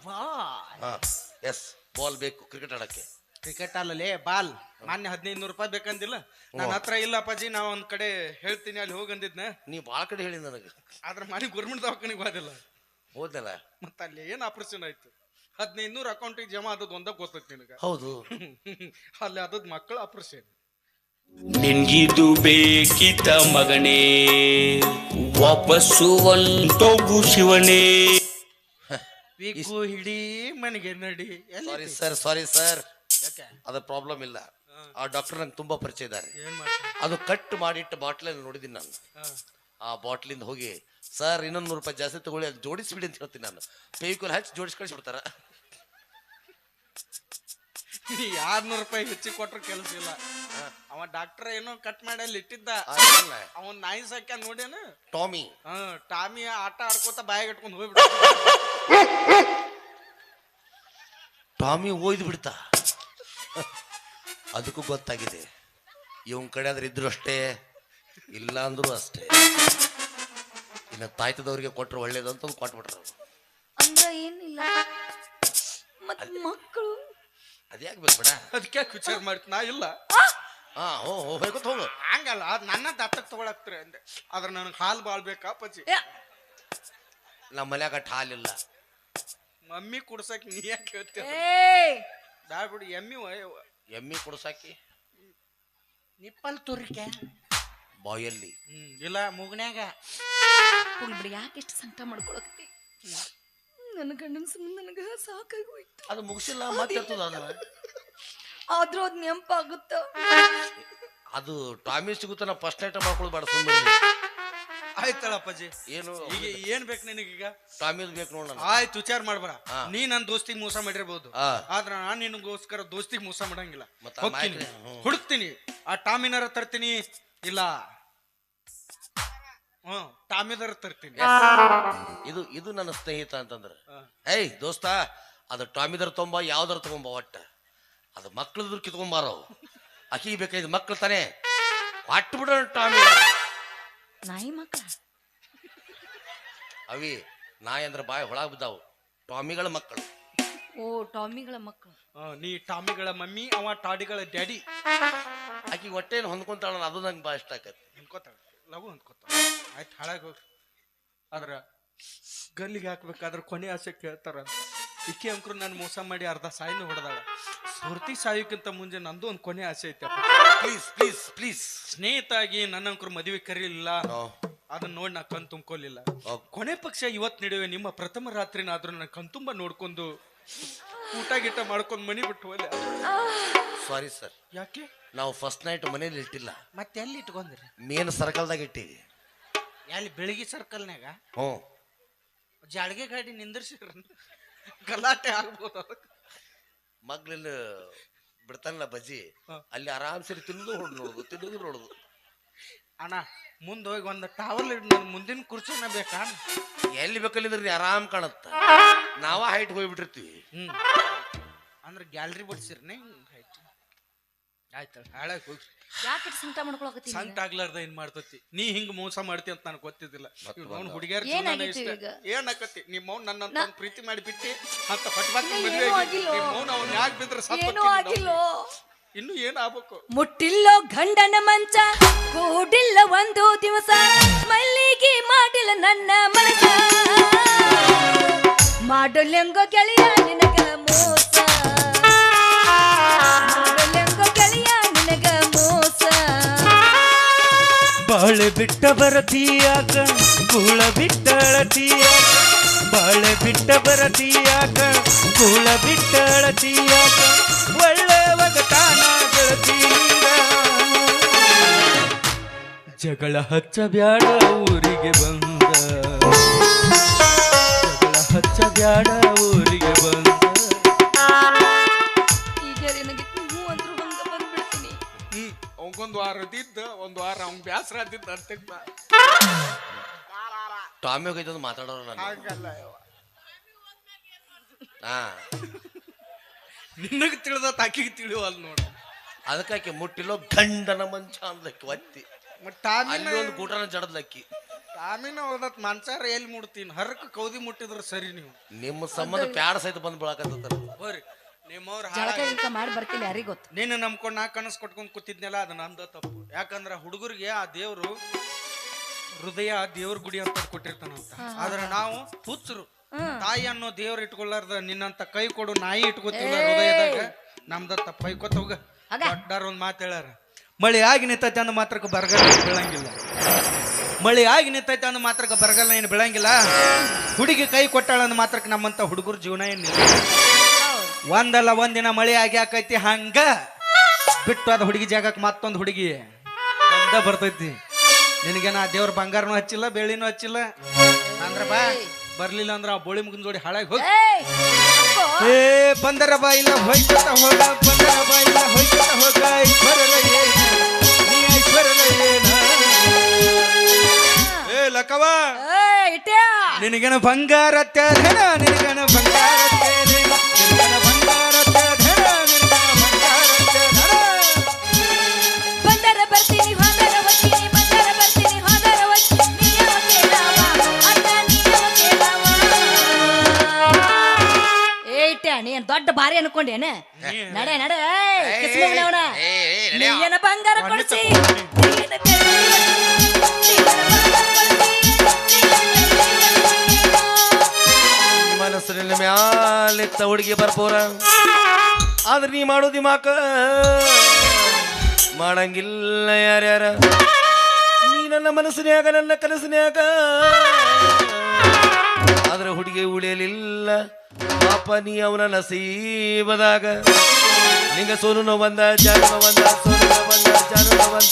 ಬಾಲ್. ಎಸ್ ಬಾಲ್ ಬೇಕು ಕ್ರಿಕೆಟ್ ಆಡಕ್ಕೆ. ಕ್ರಿಕೆಟ್ ಅಲ್ಲಲೇ ಬಾಲ್ ಮಾನ್ಯ ಹದಿನೈದು ನೂರು ರೂಪಾಯಿ ಬೇಕಂದಿಲ್ಲ? ನನ್ನ ಹತ್ರ ಇಲ್ಲ ಅಪ್ಪಾಜಿ ನಾ ಒಂದ್ ಕಡೆ ಹೇಳ್ತೀನಿ ಅಲ್ಲಿ ಹೋಗಂದಿದ್ನ ನೀ ಭಾಳ ಕಡೆ ಹೇಳಿ ನನಗೆ. ಆದ್ರೆ ಮಾಡಿ ಗೌರ್ಮೆಂಟ್ ದವಾಖಾನಿಗೆ ಹೋದಿಲ್ಲ. ಹೋದಲ್ಲ ಮತ್ತೆ ಅಲ್ಲಿ ಏನ್ ಆಪರೇಷನ್ ಆಯ್ತು? ಹದಿನೈದು ನೂರು ಅಕೌಂಟಿಗೆ ಜಮಾ ಆದದ್ ಒಂದ ಗೊತ್ತೈತಿ ನಿನಗೆ. ಹೌದು. *laughs* ಅಲ್ಲಿ ಆದದ್ ಮಕ್ಕಳ ಆಪರೇಷನ್. ನಿನ್ಗಿದು ಬೇಕಿತ ಮಗನೇ ವಾಪಸ್ಸು ಒಂದೋಗು ಶಿವನೇ. *laughs* ವೀಕು ಹಿಡಿ ಮನೆಗೆ ನಡಿ. ಎಲ್ಲಿ ಸಾರಿ ಸರ್ ಸಾರಿ ಸರ್ ಯಾಕೆ? ಅದ ಪ್ರಾಬ್ಲಮ್ ಇಲ್ಲ. ಆ ಡಾಕ್ಟರ್ ನಂಗೆ ತುಂಬಾ ಪರಿಚಯ ಇದ್ದಾರೆ. ಏನ್ ಮಾಡ್ತೀನಿ ಅದು ಕಟ್ ಮಾಡಿಟ್ಟ ಬಾಟ್ಲಲ್ಲಿ ನೋಡಿದ್ದೀನಿ ನಾನು. ಆ ಬಾಟ್ಲಿಂದ ಹೋಗಿ ಸರ್ ಇನ್ನೊಂದು ನೂರು ರೂಪಾಯಿ ಜಾಸ್ತಿ ತಗೊಳ್ಳಿ ಅದು ಜೋಡಿಸ್ಬಿಡಿ ಅಂತ ಹೇಳ್ತೀನಿ ನಾನು. ಪೇಯ್ಕೋಲ್ ಹಚ್ಚಿ ಜೋಡಿಸಿ ಕಳಿಸ್ಬಿಡ್ತಾರ ಆರ್ನೂರು ರೂಪಾಯಿ ಹೆಚ್ಚಿಗೆ ಕೊಟ್ರ ಕೆಲಸ ಇಲ್ಲ. ಅವ ಡಾಕ್ಟರ್ ಏನೋ ಕಟ್ ಮಾಡಿ ಅಲ್ಲಿ ಇಟ್ಟಿದ್ದ ಅವನ್ ನಾಯಿ ಸಾಕ್ಯ ನೋಡೇನು ಟಾಮಿ. ಹ ಟಾಮಿ ಆಟ ಆಡ್ಕೋತ ಬಾಯಿಗೆ ಇಟ್ಕೊಂಡು ಹೋಗ್ಬಿಡ ಟಾಮಿ ಒಯ್ದು ಬಿಡ್ತಾ. ಅದಕ್ಕೂ ಗೊತ್ತಾಗಿದೆ. ಇವನ್ ಕಡೆ ಆದ್ರೆ ಇದ್ರು ಅಷ್ಟೇ ಇಲ್ಲ ಅಂದ್ರೂ ಅಷ್ಟೇ. ಇನ್ನು ತಾಯ್ತದವ್ರಿಗೆ ಕೊಟ್ರೆ ಒಳ್ಳೇದು ಅಂತ ಕೊಟ್ಬಿಟ್ರು ಅವ್ರು. ಅಂದ್ರ ಏನಿಲ್ಲ. ಮತ್ ಮಕ್ಕಳು ಅದ್ಯಾಕ್ ಬೇಕು ಬೇಡ. ಅದಕ್ಕೆ ವಿಚಾರ ಮಾಡ್ತೀನಿ ನಾ ಇಲ್ಲ. ಹಾ ಹೋ ಹೋ ಹೋಗ್ಕೊತ ಹೋಗು. ಹಂಗಲ್ಲ ಅದು ನನ್ನ ದತ್ತಕ್ಕೆ ತಗೊಳಕ್ತ್ರಿ ಅಂದೆ. ಆದ್ರೆ ನನಗೆ ಹಾಲು ಭಾಳ ಬೇಕಾ ಏ, ನಮ್ಮ ಮನ್ಯಾಗ ಅಷ್ಟ್ ಹಾಲಿಲ್ಲ ಮಮ್ಮಿ ಕುಡ್ಸಕ್ ನೀ ಯಾಕೆ ಹೇಳ್ತೀಯ ಏಯ್! ಬ್ಯಾಡ್ ಬಿಡಿ ಎಮ್ಮಿ ಒಯ್ಯವ್ವ. ಎಮ್ಮಿ ಕುಡ್ಸಾಕಿ. ನಿಪ್ಪಲ್ ತುರಿಕೆ. ಬಾಯಲ್ಲಿ. ಹ್ಮ್ ಇಲ್ಲ ಮೂಗನ್ಯಾಗ. ಹೋಗ್ಲಿ ಬಿಡಿ ಯಾಕೆ ಇಷ್ಟು ಸಂಕಟ ಮಾಡ್ಕೊಳಕತ್ತಿ? ನನ್ನ ಗಂಡನ ಸಂಬಂಧ ನನಗ ಸಾಕಾಗಿ ಹೋಯ್ತು ಅದು ಮುಗಿಸಿಲ್ಲ ಮತ್ತೆ ಇರ್ತದ ಅದು? ಆದ್ರೂ ಅದ್ ನೆಂಪಾಗುತ್ತ? ಅದು ಟಾಮಿ ಸಿಗುತ್ತ ನಾ ಫಸ್ಟ್ ಐಟಮ್ ಮಾಡ್ಕೊಳ್ಳೋದು ಬೇಡ ಸುಮ್ಮನೆ ಆಯ್ತಳ ಅಪ್ಪಾಜಿ. ಏನು? ಈಗ ಏನ್ ಬೇಕು ನಿನಗೀಗ ಟಾಮಿ ಬೇಕು ನೋಡ ಆಯ್ತು ವಿಚಾರ ಮಾಡ್ಬೇಡ. ಹಾ. ನೀ ನನ್ ದೋಸ್ತಿಗೆ ಮೋಸ ಮಾಡಿರ್ಬೋದು. ಆದ್ರೆ ಆದ್ರ ನಾನ್ ನಿನಗೋಸ್ಕರ ದೋಸ್ತಿಗೆ ಮೋಸ ಮಾಡಂಗಿಲ್ಲ. ಮತ್ತೆ ಆ ಹೋಗ್ತೀನಿ. ಮಾಯ್ಕ್ರೆ- ಹ್ಮ್. ಹುಡುಕ್ತೀನಿ. ಆ ಟಾಮಿನಾರ ತರ್ತೀನಿ. ಇಲ್ಲ. ಹ್ಮ್ ಟಾಮಿದರ್ ತರ್ತೀನಿ. ಇದು ಇದು ನನ್ನ ಸ್ನೇಹಿತ ಅಂತಂದ್ರೆ. ಏಯ್ ದೋಸ್ತ ಅದು ಟಾಮಿದರ್ ತೊಂಬ ಯಾವ್ದಾರ ತಗೊಂಬ ಒಟ್ಟ. ಅದು ಮಕ್ಳದ್ರ ಕಿತ್ಕೊಂಬಾರವು ಅಕ್ಕಿ ಬೇಕಾಯ್ತು ಮಕ್ಳು ತಾನೆ. ಕೊಟ್ಟು ಬಿಡೋಣ ಟಾಮಿ ನಾಯಿ ಮಕ್ಕಳ ಅವಿ ನಾಯಿ ಅಂದ್ರೆ ಬಾಯಿ ಹೊಳಗ್ ಬಿದ್ದಾವು. ಟಾಮಿಗಳ ಮಕ್ಕಳು ಓ ಟಾಮಿಗಳ ಮಕ್ಕಳು ಆ, ನೀ ಟಾಮಿಗಳ ಮಮ್ಮಿ ಅವ ಟಾಡಿಗಳ ಡ್ಯಾಡಿ. ಆಕಿ ಹೊಟ್ಟೆನ ಹೊಂದ್ಕೊಂತಾಳ ಅದು ನಂಗೆ ಬಾ ಇಷ್ಟ ಆಕತಿ. ಅನ್ಕೋತಾಳ ಲಘು ಅನ್ಕೋತಾಳ ಆಯ್ತು ಹಾಳಾಗಿ ಹೋಗಿ. ಆದ್ರ ಗಲ್ಲಿಗೆ ಹಾಕ್ಬೇಕಾದ್ರೆ ಕೊನೆ ಆಸೆ ಕೇಳ್ತಾರ ಇಕ್ಕಿ ಅಂಕರು ನಾನು ಮೋಸ ಮಾಡಿ ಅರ್ಧ ಸಾಯಿನೂ ಹೊಡೆದಾಳ. ಸ್ಫೂರ್ತಿ ಸಾಯೋಕ್ಕಿಂತ ಮುಂಚೆ ನಂದು ಒಂದು ಕೊನೆ ಆಸೆ ಐತೆ ಪ್ಲೀಸ್ ಪ್ಲೀಸ್ ಪ್ಲೀಸ್ ಸ್ನೇಹಿತಾಗಿ ನನ್ನ ಅಂಕರು ಮದುವೆ ಕರೀಲಿಲ್ಲ. ಅದನ್ನ ನೋಡಿ ನಾ ಕಣ್ ತುಂಬ್ಕೊಲಿಲ್ಲ. ಕೊನೆ ಪಕ್ಷ ಇವತ್ತು ನಡುವೆ ನಿಮ್ಮ ಪ್ರಥಮ ರಾತ್ರಿನಾದ್ರೂ ನನ್ನ ಕಣ್ತುಂಬ ನೋಡ್ಕೊಂಡು ಊಟ ಗೀಟ ಮಾಡ್ಕೊಂಡು ಮನೆ ಬಿಟ್ಟು ಹೋದೆ. ಸಾರಿ ಸರ್ ಯಾಕೆ? ನಾವು ಫಸ್ಟ್ ನೈಟ್ ಮನೇಲಿ ಇಟ್ಟಿಲ್ಲ. ಮತ್ತೆ ಎಲ್ಲಿ ಇಟ್ಕೊಂಡ್ರಿ? ಮೇನ್ ಸರ್ಕಲ್ದಾಗ ಇಟ್ಟಿವಿ. ಎಲ್ಲಿ ಬೆಳಗಿ ಸರ್ಕಲ್ನಾಗ ಹ್ಞೂ. ಜಾಳ್ಗೆ ಗಾಡಿ ನಿಂದಿರ್ಸಿರ ಗಲಾಟೆ ಆಗ್ಬೋದು ಅದಕ್ಕೆ. ಮಗ್ಲಿಲ್ಲ ಬಿಡ್ತಾನಲ್ಲ ಬಜ್ಜಿ. ಅಲ್ಲಿ ಆರಾಮ್ಸರಿ ತಿನ್ನೋದು ಹೊಡ್ ನೋಡುದು ತಿನ್ನೋದು ನೋಡುದು ಅಣ್ಣ ಮುಂದೆ ಹೋಗಿ ಒಂದು ಇಡ್ ನನ್ನ ಮುಂದಿನ ಕುರ್ಚಿನ ಬೇಕಾ ಎಲ್ಲಿ ಬೇಕಲ್ಲಿದ್ರೆ ಆರಾಮ್ ಕಾಣುತ್ತ. ನಾವ ಹೈಟ್ ಹೋಗ್ಬಿಟ್ಟಿರ್ತೀವಿ. ಹ್ಮ್. ಅಂದ್ರೆ ಗ್ಯಾಲರಿ ಬಿಡ್ಸಿರ್ನೆ ಆಯ್ತು ಹಾಳಾಗಿ ಹೋಗಿ ಯಾಕೆ ಸಂಕಟ ಮಾಡ್ಕೊಳಕತ್ತಿ ಸಂತ ಆಗ್ಲಾರ್ದ ಏನ್ ಮಾಡ್ತತಿ? ನೀ ಹಿಂಗ್ ಮೋಸ ಮಾಡ್ತಿ ಅಂತ ನನಗೆ ಗೊತ್ತಿದ್ದಿಲ್ಲ. ಅವ್ನ. ಹುಡುಗಿಯರ್ ಏನಾಗಿತ್ತು ಇಷ್ಟ. ಈಗ? ಏನಾಕತಿ ನಿಮ್ಮ ಅವ್ನು ನನ್ನ ಅಂತ ಪ್ರೀತಿ ಮಾಡಿ ಬಿಟ್ಟಿ ಅಂತ ಮದ್ವೆ ಆಗಿಲ್ಲೋ. ನಿಮ್ಮ ಅವ್ನು ಅವ್ನ ಯಾಕೆ ಬಿದ್ರೆ ಏನೂ ಆಗಿಲ್ಲೋ? ಇನ್ನು ಏನ್ ಆಗ್ಬೇಕು? ಮುಟ್ಟಿಲ್ಲೋ ಗಂಡನ ಮಂಚ ಕೂಡಿಲ್ಲ ಒಂದು ದಿವಸ ಮಲ್ಲಿಗೆ ಮಾಡಿಲ್ಲ ನನ್ನ ಮನಸ ಮಾಡಲೆಂಗೋ ಗೆಳೆಯ ನಿನಗ ಮೋಸ ಬಾಳೆ ಬಿಟ್ಟ ಬರತೀಯಾಕ ಕೂಳ ಬಿಟ್ಟಳತಿಯಾಕ ಬಾಳೆ ಬಿಟ್ಟ ಬರತೀಯಾಕ ಕೂಳ ಬಿಟ್ಟಳತಿಯಾಕ ಒಳ್ಳೆ ಒಗತಾನ ಗೆಳತಿಯಿಂದ ಜಗಳ ಹಚ್ಚಬ್ಯಾಡ ಊರಿಗೆ ಬಂದ ಜಗಳ ಹಚ್ಚಬ್ಯಾಡ ಊರಿಗೆ ಬಂದ ಅವಂಗೊಂದು ವಾರ ಇದ್ದಿದ್ದ ಒಂದು ವಾರ ಅವ್ನ್ ಬ್ಯಾಸರ ಆದಿದ್ದ ಅಂತ ಟಾಮಿ ಹೋಗೈತೆ ಮಾತಾಡೋರು ನಾನು ಹಂಗಲ್ಲ ಹಾ. ನಿನಗೆ ತಿಳಿದ ತಾಕಿಗೆ ತಿಳಿವಲ್ ನೋಡು. ಅದಕ್ಕಾಕಿ ಮುಟ್ಟಿಲ್ಲೋ ಗಂಡನ ಮಂಚ ಅಂದ್ಲಕ್ಕಿ ಒತ್ತಿ. ಮತ್ತ ಅಲ್ಲಿ ಒಂದು ಗೂಟನ ಜಡದ್ಲಕ್ಕಿ. ಟಾಮಿನ ಹೋದತ್ ಮನ್ಸಾರ ಎಲ್ಲಿ ಮುಡ್ತೀನಿ? ಹರಕ ಕೌದಿ ಮುಟ್ಟಿದ್ರೆ ಸರಿ ನೀವು. ನಿಮ್ಮ ಸಂಬಂಧ ಪ್ಯಾಡ ಸಹಿತ ಬಂದ್ ಬೀಳಾಕತ್ತಾರ ಹೋರಿ. ನಿಮ್ಮವ್ರ ಜಳಕ ಗಿಳಕ ಮಾಡಿ ಬರ್ತೀನಿ ಯಾರಿಗ್ ಗೊತ್ತು? ನೀನು ನಂಬ್ಕೊಂಡು ನಾ ಕನಸು ಕೊಟ್ಕೊಂಡು ಕೂತಿದ್ನಲ್ಲ ಅದು ನಂದ ತಪ್ಪು. ಯಾಕಂದ್ರ ಹುಡುಗರಿಗೆ ಆ ದೇವ್ರು ಹೃದಯ ದೇವ್ರ ಗುಡಿ ಅಂತ ಕೊಟ್ಟಿರ್ತಾನಂತ. ಆದ್ರೆ ನಾವು ಹುಚ್ಚರು. ತಾಯಿ ಅನ್ನೋ ದೇವ್ರ ಇಟ್ಕೊಳ್ಳಾರ್ದ ನಿನ್ನಂತ ಕೈ ಕೊಡು ನಾಯಿ ಇಟ್ಕೋತೀವಿ ಹೃದಯದಾಗ. ನಮ್ದ ತಪ್ಪ. ಐಕೋತ ಹೋಗ. ದೊಡ್ಡಾರ ಒಂದ್ ಮಾತು ಹೇಳ್ಯಾರ. ಮಳೆ ಆಗಿ ನಿಂತೈತೆ ಅಂದ ಮಾತ್ರಕ್ಕೆ ಬರಗಾಲ ಏನ್ ಬೀಳಂಗಿಲ್ಲ. ಮಳೆ ಆಗಿ ನಿಂತೈತೆ ಅಂದ ಮಾತ್ರಕ್ಕೆ ಬರಗಾಲ ಏನು ಬೀಳಂಗಿಲ್ಲ. ಹುಡುಗಿ ಕೈ ಕೊಟ್ಟಾಳ ಅಂದ ಮಾತ್ರಕ್ಕೆ ನಮ್ಮಂತ ಹುಡುಗರ ಜೀವನ ಏನಿಲ್ಲ ಒಂದಲ್ಲ ಒಂದಿನ ಮಳೆ ಆಗಿ ಆಕೈತಿ ಹಂಗ ಬಿಟ್ಟು ಅದ ಹುಡುಗಿ ಜಾಗಕ್ಕೆ ಮತ್ತೊಂದು ಹುಡುಗಿ. ಒಂದ ಬರ್ತೈತಿ. ನಿನಗೇನ ಆ ದೇವ್ರ ಬಂಗಾರನೂ ಹಚ್ಚಿಲ್ಲ ಬೆಳ್ಳಿನೂ ಹಚ್ಚಿಲ್ಲ? ಅಂದ್ರ ಬಾ ಬರ್ಲಿಲ್ಲ ಅಂದ್ರ ಆ ಬೋಳಿ ಮುಗಿನ ಜೋಡಿ ಹಾಳಾಗಿ ಹೋಗಿ. ಏ ಬಂದರ ಬಾಯಿಲ್ಲ ಹೋಯ್ಕೊತ ಹೋಗ ಬಂದರ ಇಲ್ಲ ಹೋಯ್ಕೊತ ಹೋಗ ನೀ. ಏ ಲಕ್ಕವ ನಿನಗೇನು ಬಂಗಾರ ತೇನ ನಿನಗೇನು ಬಂಗಾರ ಬಾರಿ ಅನ್ಕೊಂಡೇನ? ನಡೆ ನಡೆ ಬಂಗಾರ ಕೊಡಿಸಿ. ಮನಸ್ಸಿನ ಮ್ಯಾಲೆತ್ತ ಹುಡುಗಿ ಬರ್ಬೋರ ಆದ್ರೆ ನೀ ಮಾಡೋದಿ ಮಾಕ ಮಾಡಂಗಿಲ್ಲ ಯಾರ್ಯಾರ. ನೀ ನನ್ನ ಮನಸ್ಸಿನ್ಯಾಗ ನನ್ನ ಕನಸಿನ್ಯಾಗ. ಆದ್ರೆ ಹುಡುಗಿ ಉಳಿಯಲಿಲ್ಲ. ಪಾಪ ನೀ ಅವನ ನಸೀಬದಾಗ. ನಿಂಗ ಸೋನು ಬಂದ ಜಾನು ಬಂದ ಸೋನು ಬಂದ ಜಾನು ಬಂದ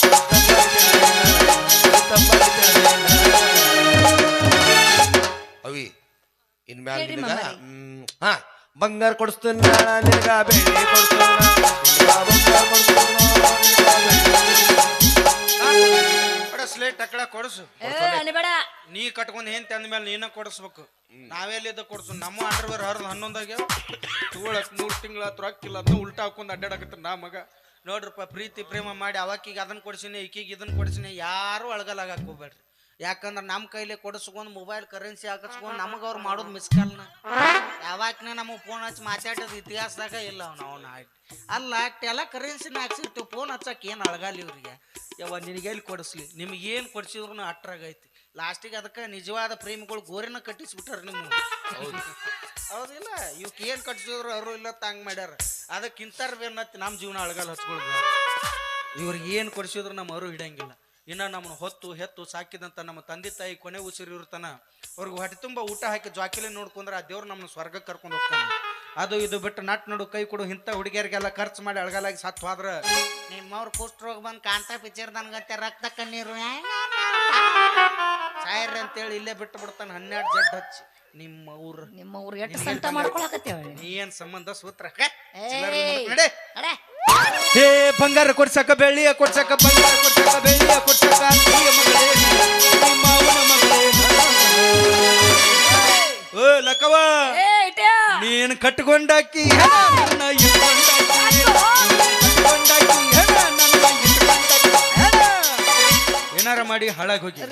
ಅವಿ ಇನ್ಮ್ಯಾಲ ನಿನಗ. ಹಾ ಬಂಗಾರ ಕೊಡಿಸ್ತಾನ ನಿನಗ ಬೆಳ್ಳಿ ಕೊಡಿಸ್ತಾನ ಬಂಗಾರ ಕೊಡಿಸ್ತಾನ ನಿನಗ ಬೆಳ್ಳಿ ಕೊಡ ಸ್ಲೇಟ್ ಟಕಳ ಕೊಡಸು ಅನ್ಬೇಡ ನೀ ಕಟ್ಕೊಂಡ್ ಏನ್ ತಂದ ಮೇಲೆ ನೀನ ಕೊಡಿಸ್ಬೇಕು. ನಾವೆಲ್ಲಿದ್ದ ಕೊಡ್ಸು? ನಮ್ಮ ಅಂಡರ್ವೇರ್ ಹರಿದು ಹನ್ನೊಂದಾಗ ತಗೊಳಕ್ ಮೂರ್ ತಿಂಗಳ ರೊಕ್ಕಿಲ್ಲ ಅದನ್ನ ಉಲ್ಟಾ ಹಾಕೊಂಡ್ ಅಡ್ಡಾಡಕತ್ತ ನಾ ಮಗ. ನೋಡ್ರಪ್ಪ ಪ್ರೀತಿ ಪ್ರೇಮ ಮಾಡಿ ಅವಕ್ಕಿಗೆ ಅದನ್ನ ಕೊಡ್ಸಿನಿ ಈಕಿಗೆ ಇದನ್ನ ಕೊಡ್ಸಿನಿ ಯಾರು ಅಳಗಲಾಗಕ್ ಹೋಗ್ಬೇಡ್ರಿ. ಯಾಕಂದ್ರೆ ನಮ್ಮ ಕೈಲಿ ಕೊಡಿಸ್ಕೊಂಡು ಮೊಬೈಲ್ ಕರೆನ್ಸಿ ಹಾಕಿಸ್ಕೊಂಡು ನಮಗೆ ಅವ್ರು ಮಾಡೋದು ಮಿಸ್ಕಲ್ನ ಯಾವಾಗನೇ ನಮಗೆ ಫೋನ್ ಹಚ್ಚಿ ಮಾತಾಡೋದು ಇತಿಹಾಸದಾಗ ಇಲ್ಲ ಅವನು ಅವನ ಅಲ್ಲ ಎಲ್ಲ ಕರೆನ್ಸಿನ ಹಾಕ್ಸಿರ್ತೀವಿ ಫೋನ್ ಹಚ್ಚಕ್ಕೆ ಏನು ಅಳಗಾಲ ಇವ್ರಿಗೆ? ಯಾವ ನಿನಗೆ ಎಲ್ಲಿ ಕೊಡಿಸ್ಲಿ? ನಿಮ್ಗೆ ಏನು ಕೊಡಿಸಿದ್ರು ಅಟ್ರಾಗೈತಿ ಲಾಸ್ಟಿಗೆ ಅದಕ್ಕೆ ನಿಜವಾದ ಪ್ರೇಮಿಗಳು ಗೋರಿನ ಕಟ್ಟಿಸ್ಬಿಟ್ಟಾರೆ ನಿಮ್ಮ ಹೌದಿಲ್ಲ? ಇವಕ್ಕೆ ಏನು ಕಟ್ಟಿಸಿದ್ರು ಅವರು ಇಲ್ಲ ತಂಗ್ ಮಾಡ್ಯಾರ. ಬೇನತ್ತಿ ನಮ್ಮ ಜೀವನ ಅಳಗಾಲ ಹಚ್ಕೊಳ್ಬೇಕು ಇವ್ರಿಗೆ ಏನು ಕೊಡಿಸಿದ್ರು ನಮ್ಮ ಅರು ಇಡಂಗಿಲ್ಲ ಇನ್ನು ನಮ್ಮನ್ನು ಹೊತ್ತು ಹೆತ್ತು ಸಾಕಿದಂಥ ನಮ್ಮ ತಂದೆ ತಾಯಿ ಕೊನೆ ಉಸಿರು ಇರ್ತಾನ ಅವ್ರಿಗೆ ಹೊಟ್ಟೆ ತುಂಬ ಊಟ ಹಾಕಿ ಜ್ವಾಕಿಲೆ ನೋಡ್ಕೊಂಡ್ರೆ ಆ ದೇವ್ರು ನಮ್ಮನ್ನು ಸ್ವರ್ಗಕ್ಕೆ ಕರ್ಕೊಂಡು ಹೋಗ್ತಾನೆ. ಅದು ಇದು ಬಿಟ್ಟು ನಟ್ ನಡು ಕೈ ಕೊಡು ಇಂಥ ಹುಡುಗಿಯರಿಗೆಲ್ಲ ಖರ್ಚು ಮಾಡಿ ಅಳಗಾಲಾಗಿ ಸತ್ತು ಹೋದ್ರ ನಿಮ್ಮವ್ರು ಕುಷ್ಟ್ ರೋಗ ಬಂದು ಕಾಂತಾ ಪಿಕ್ಚರ್ ನನ್ಗಂತೆ ರಕ್ತ ಕಣ್ಣೀರು ಸಾಯ್ರಿ ಅಂತೇಳಿ ಇಲ್ಲೇ ಬಿಟ್ಟು ಬಿಡ್ತಾನೆ ಹನ್ನೆರಡು ಜಡ್ ಹಚ್ಚಿ. ನಿಮ್ಮ ಊರ ನಿಮ್ಮ ಊರ್ ಎಷ್ಟು ಸಂತ ಮಾಡ್ಕೊಳಕತ್ತೇವ ನೀ ಏನ್ ಸಂಬಂಧ ಸೂತ್ರ? ಹೇ ಬಂಗಾರ ಕೊಡ್ಸಕ ಬೆಳ್ಳಿಯ ಕೊಡ್ಸಕ ಬಂಗಾರ ಕೊಡ್ಸಕ ಬೆಳ್ಳಿಯ ಕೊಡ್ಸಕ ಓ ಲಕ್ಕವ ನೀನ್ ಕಟ್ಟಿಕೊಂಡಾಕಿ ನನ್ನ. ಏನಾರ ಮಾಡಿ ಹಾಳಾಗಿ ಹೋಗಿ.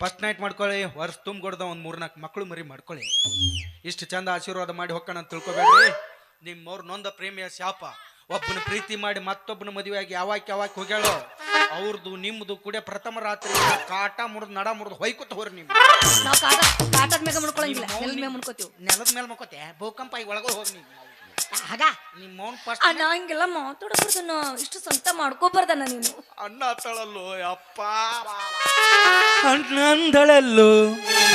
ಫಸ್ಟ್ ನೈಟ್ ಮಾಡ್ಕೊಳ್ಳಿ ವರ್ಷ ತುಂಬಿಕೊಡ್ದ ಒಂದ್ ಮೂರ್ನಾಲ್ಕು ಮಕ್ಕಳು ಮರಿ ಮಾಡ್ಕೊಳ್ಳಿ. ಇಷ್ಟು ಚಂದ ಆಶೀರ್ವಾದ ಮಾಡಿ ಹೊಕ್ಕಣ ಅಂತ ತಿಳ್ಕೊಬೇಡ್ರಿ. ನಿಮ್ಮವ್ರ ನೊಂದ ಪ್ರೇಮಿಯ ಶಾಪ. ಒಬ್ಬನ ಪ್ರೀತಿ ಮಾಡಿ ಮತ್ತೊಬ್ಬನ ಮದುವೆಯಾಗಿ ಯಾವಾಗ ಯಾವಾಗ ಹೋಗ್ಯಾಳೋ ಅವ್ರದ್ದು ನಿಮ್ಮದು ಕೂಡ ಪ್ರಥಮ ರಾತ್ರಿ. ಕಾಟ ಮುರಿದು ನಡ ಮುರಿದು ಹೊಯ್ಕೊತ ಹೋರಿ ನಿಮ್ಮ ನಾವು ಕಾಟ ಕಾಟದ ಮ್ಯಾಗ ಮುಡ್ಕೊಳಂಗಿಲ್ಲ ನೆಲದ ಮ್ಯಾಗ ಮುಡ್ಕೋತೀವಿ ನೆಲದ ಮೇಲೆ ಮಕ್ಕೋತೆ ಭೂಕಂಪ ಈಗ ಒಳಗೆ ಹೋಗಿ ನೀವು. ಆಗ? ನಿಮ್ಮ ಮೌನ್ ಫಸ್ಟ್ ಅಣ್ಣ ಹಂಗೆಲ್ಲ ಮಾತಾಡಬಾರ್ದಣ್ಣ ಇಷ್ಟು ಸಂತ ಮಾಡ್ಕೋಬಾರ್ದಣ್ಣ ನೀನು. ಅಣ್ಣ ತಳಲ್ಲೋ ಅಪ್ಪ ಅಣ್ಣಂದಳಲ್ಲೋ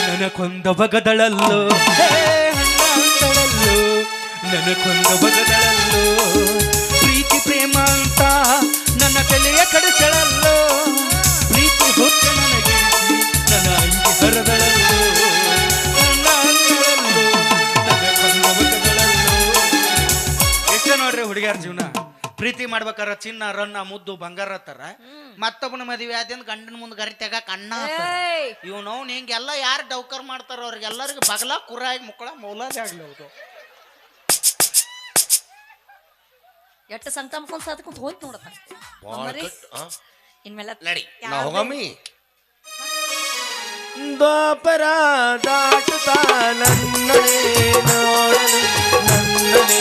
ನನಕೊಂದ ಬಗದಳಲ್ಲೋ ಹೇ ಅಣ್ಣಂದಳಲ್ಲೋ ನನಕೊಂದ ಬಗದಳಲ್ಲೋ ಪ್ರೀತಿ ಪ್ರೇಮ ಅಂತ ನನ್ನ ತಲೆಯ ಕಡಿಸಳಲ್ಲೋ ಪ್ರೀತಿ ಹೊತ್ತ ನನಗೆ ನನ್ನ ಅಂಗಿ ಹರದಳಲ್ಲೋ ಬಗದಳಲ್ಲೋ. ಎಷ್ಟೇ ನೋಡ್ರಿ ಹುಡುಗಿಯರ ಜೀವನ. ಪ್ರೀತಿ ಮಾಡ್ಬೇಕಾರ ಚಿನ್ನ ರನ್ನ ಮುದ್ದು ಬಂಗಾರ ತರ ಮತ್ತೊಬ್ಬನ ಮದುವೆ ಆದ್ಯಂದ್ ಗಂಡನ ಮುಂದೆ ಗರಿ ತೆಗಾಕ ಅಣ್ಣ ಏಯ್! ಇವ್ ನಾವು ಹಿಂಗೆಲ್ಲ ಯಾರು ಡೌಕರ್ ಮಾಡ್ತಾರ ಅವ್ರಿಗೆಲ್ಲರಿಗೂ ಬಗಲ ಕುರಾಗಿ ಮುಕ್ಕಳ ಮೌಲಾದ ಆಗ್ಲಿ ಹೌದು ಎಷ್ಟು ಸಂತ ಮಾಡ್ಕೊಂಡ್ ಸಾತ್ಕೊಂಡ್ ಹೋಯ್ತು ಕಟ್- ಆ? ಇನ್ಮೇಲೆ ನಡಿ ನಾ? ಹೋಗಮ್ಮಿ ದ್ವಾಪರ ದಾಟುತ್ತಾ ನನ್ನನೇ ನೋಡಲು ನನ್ನನೇ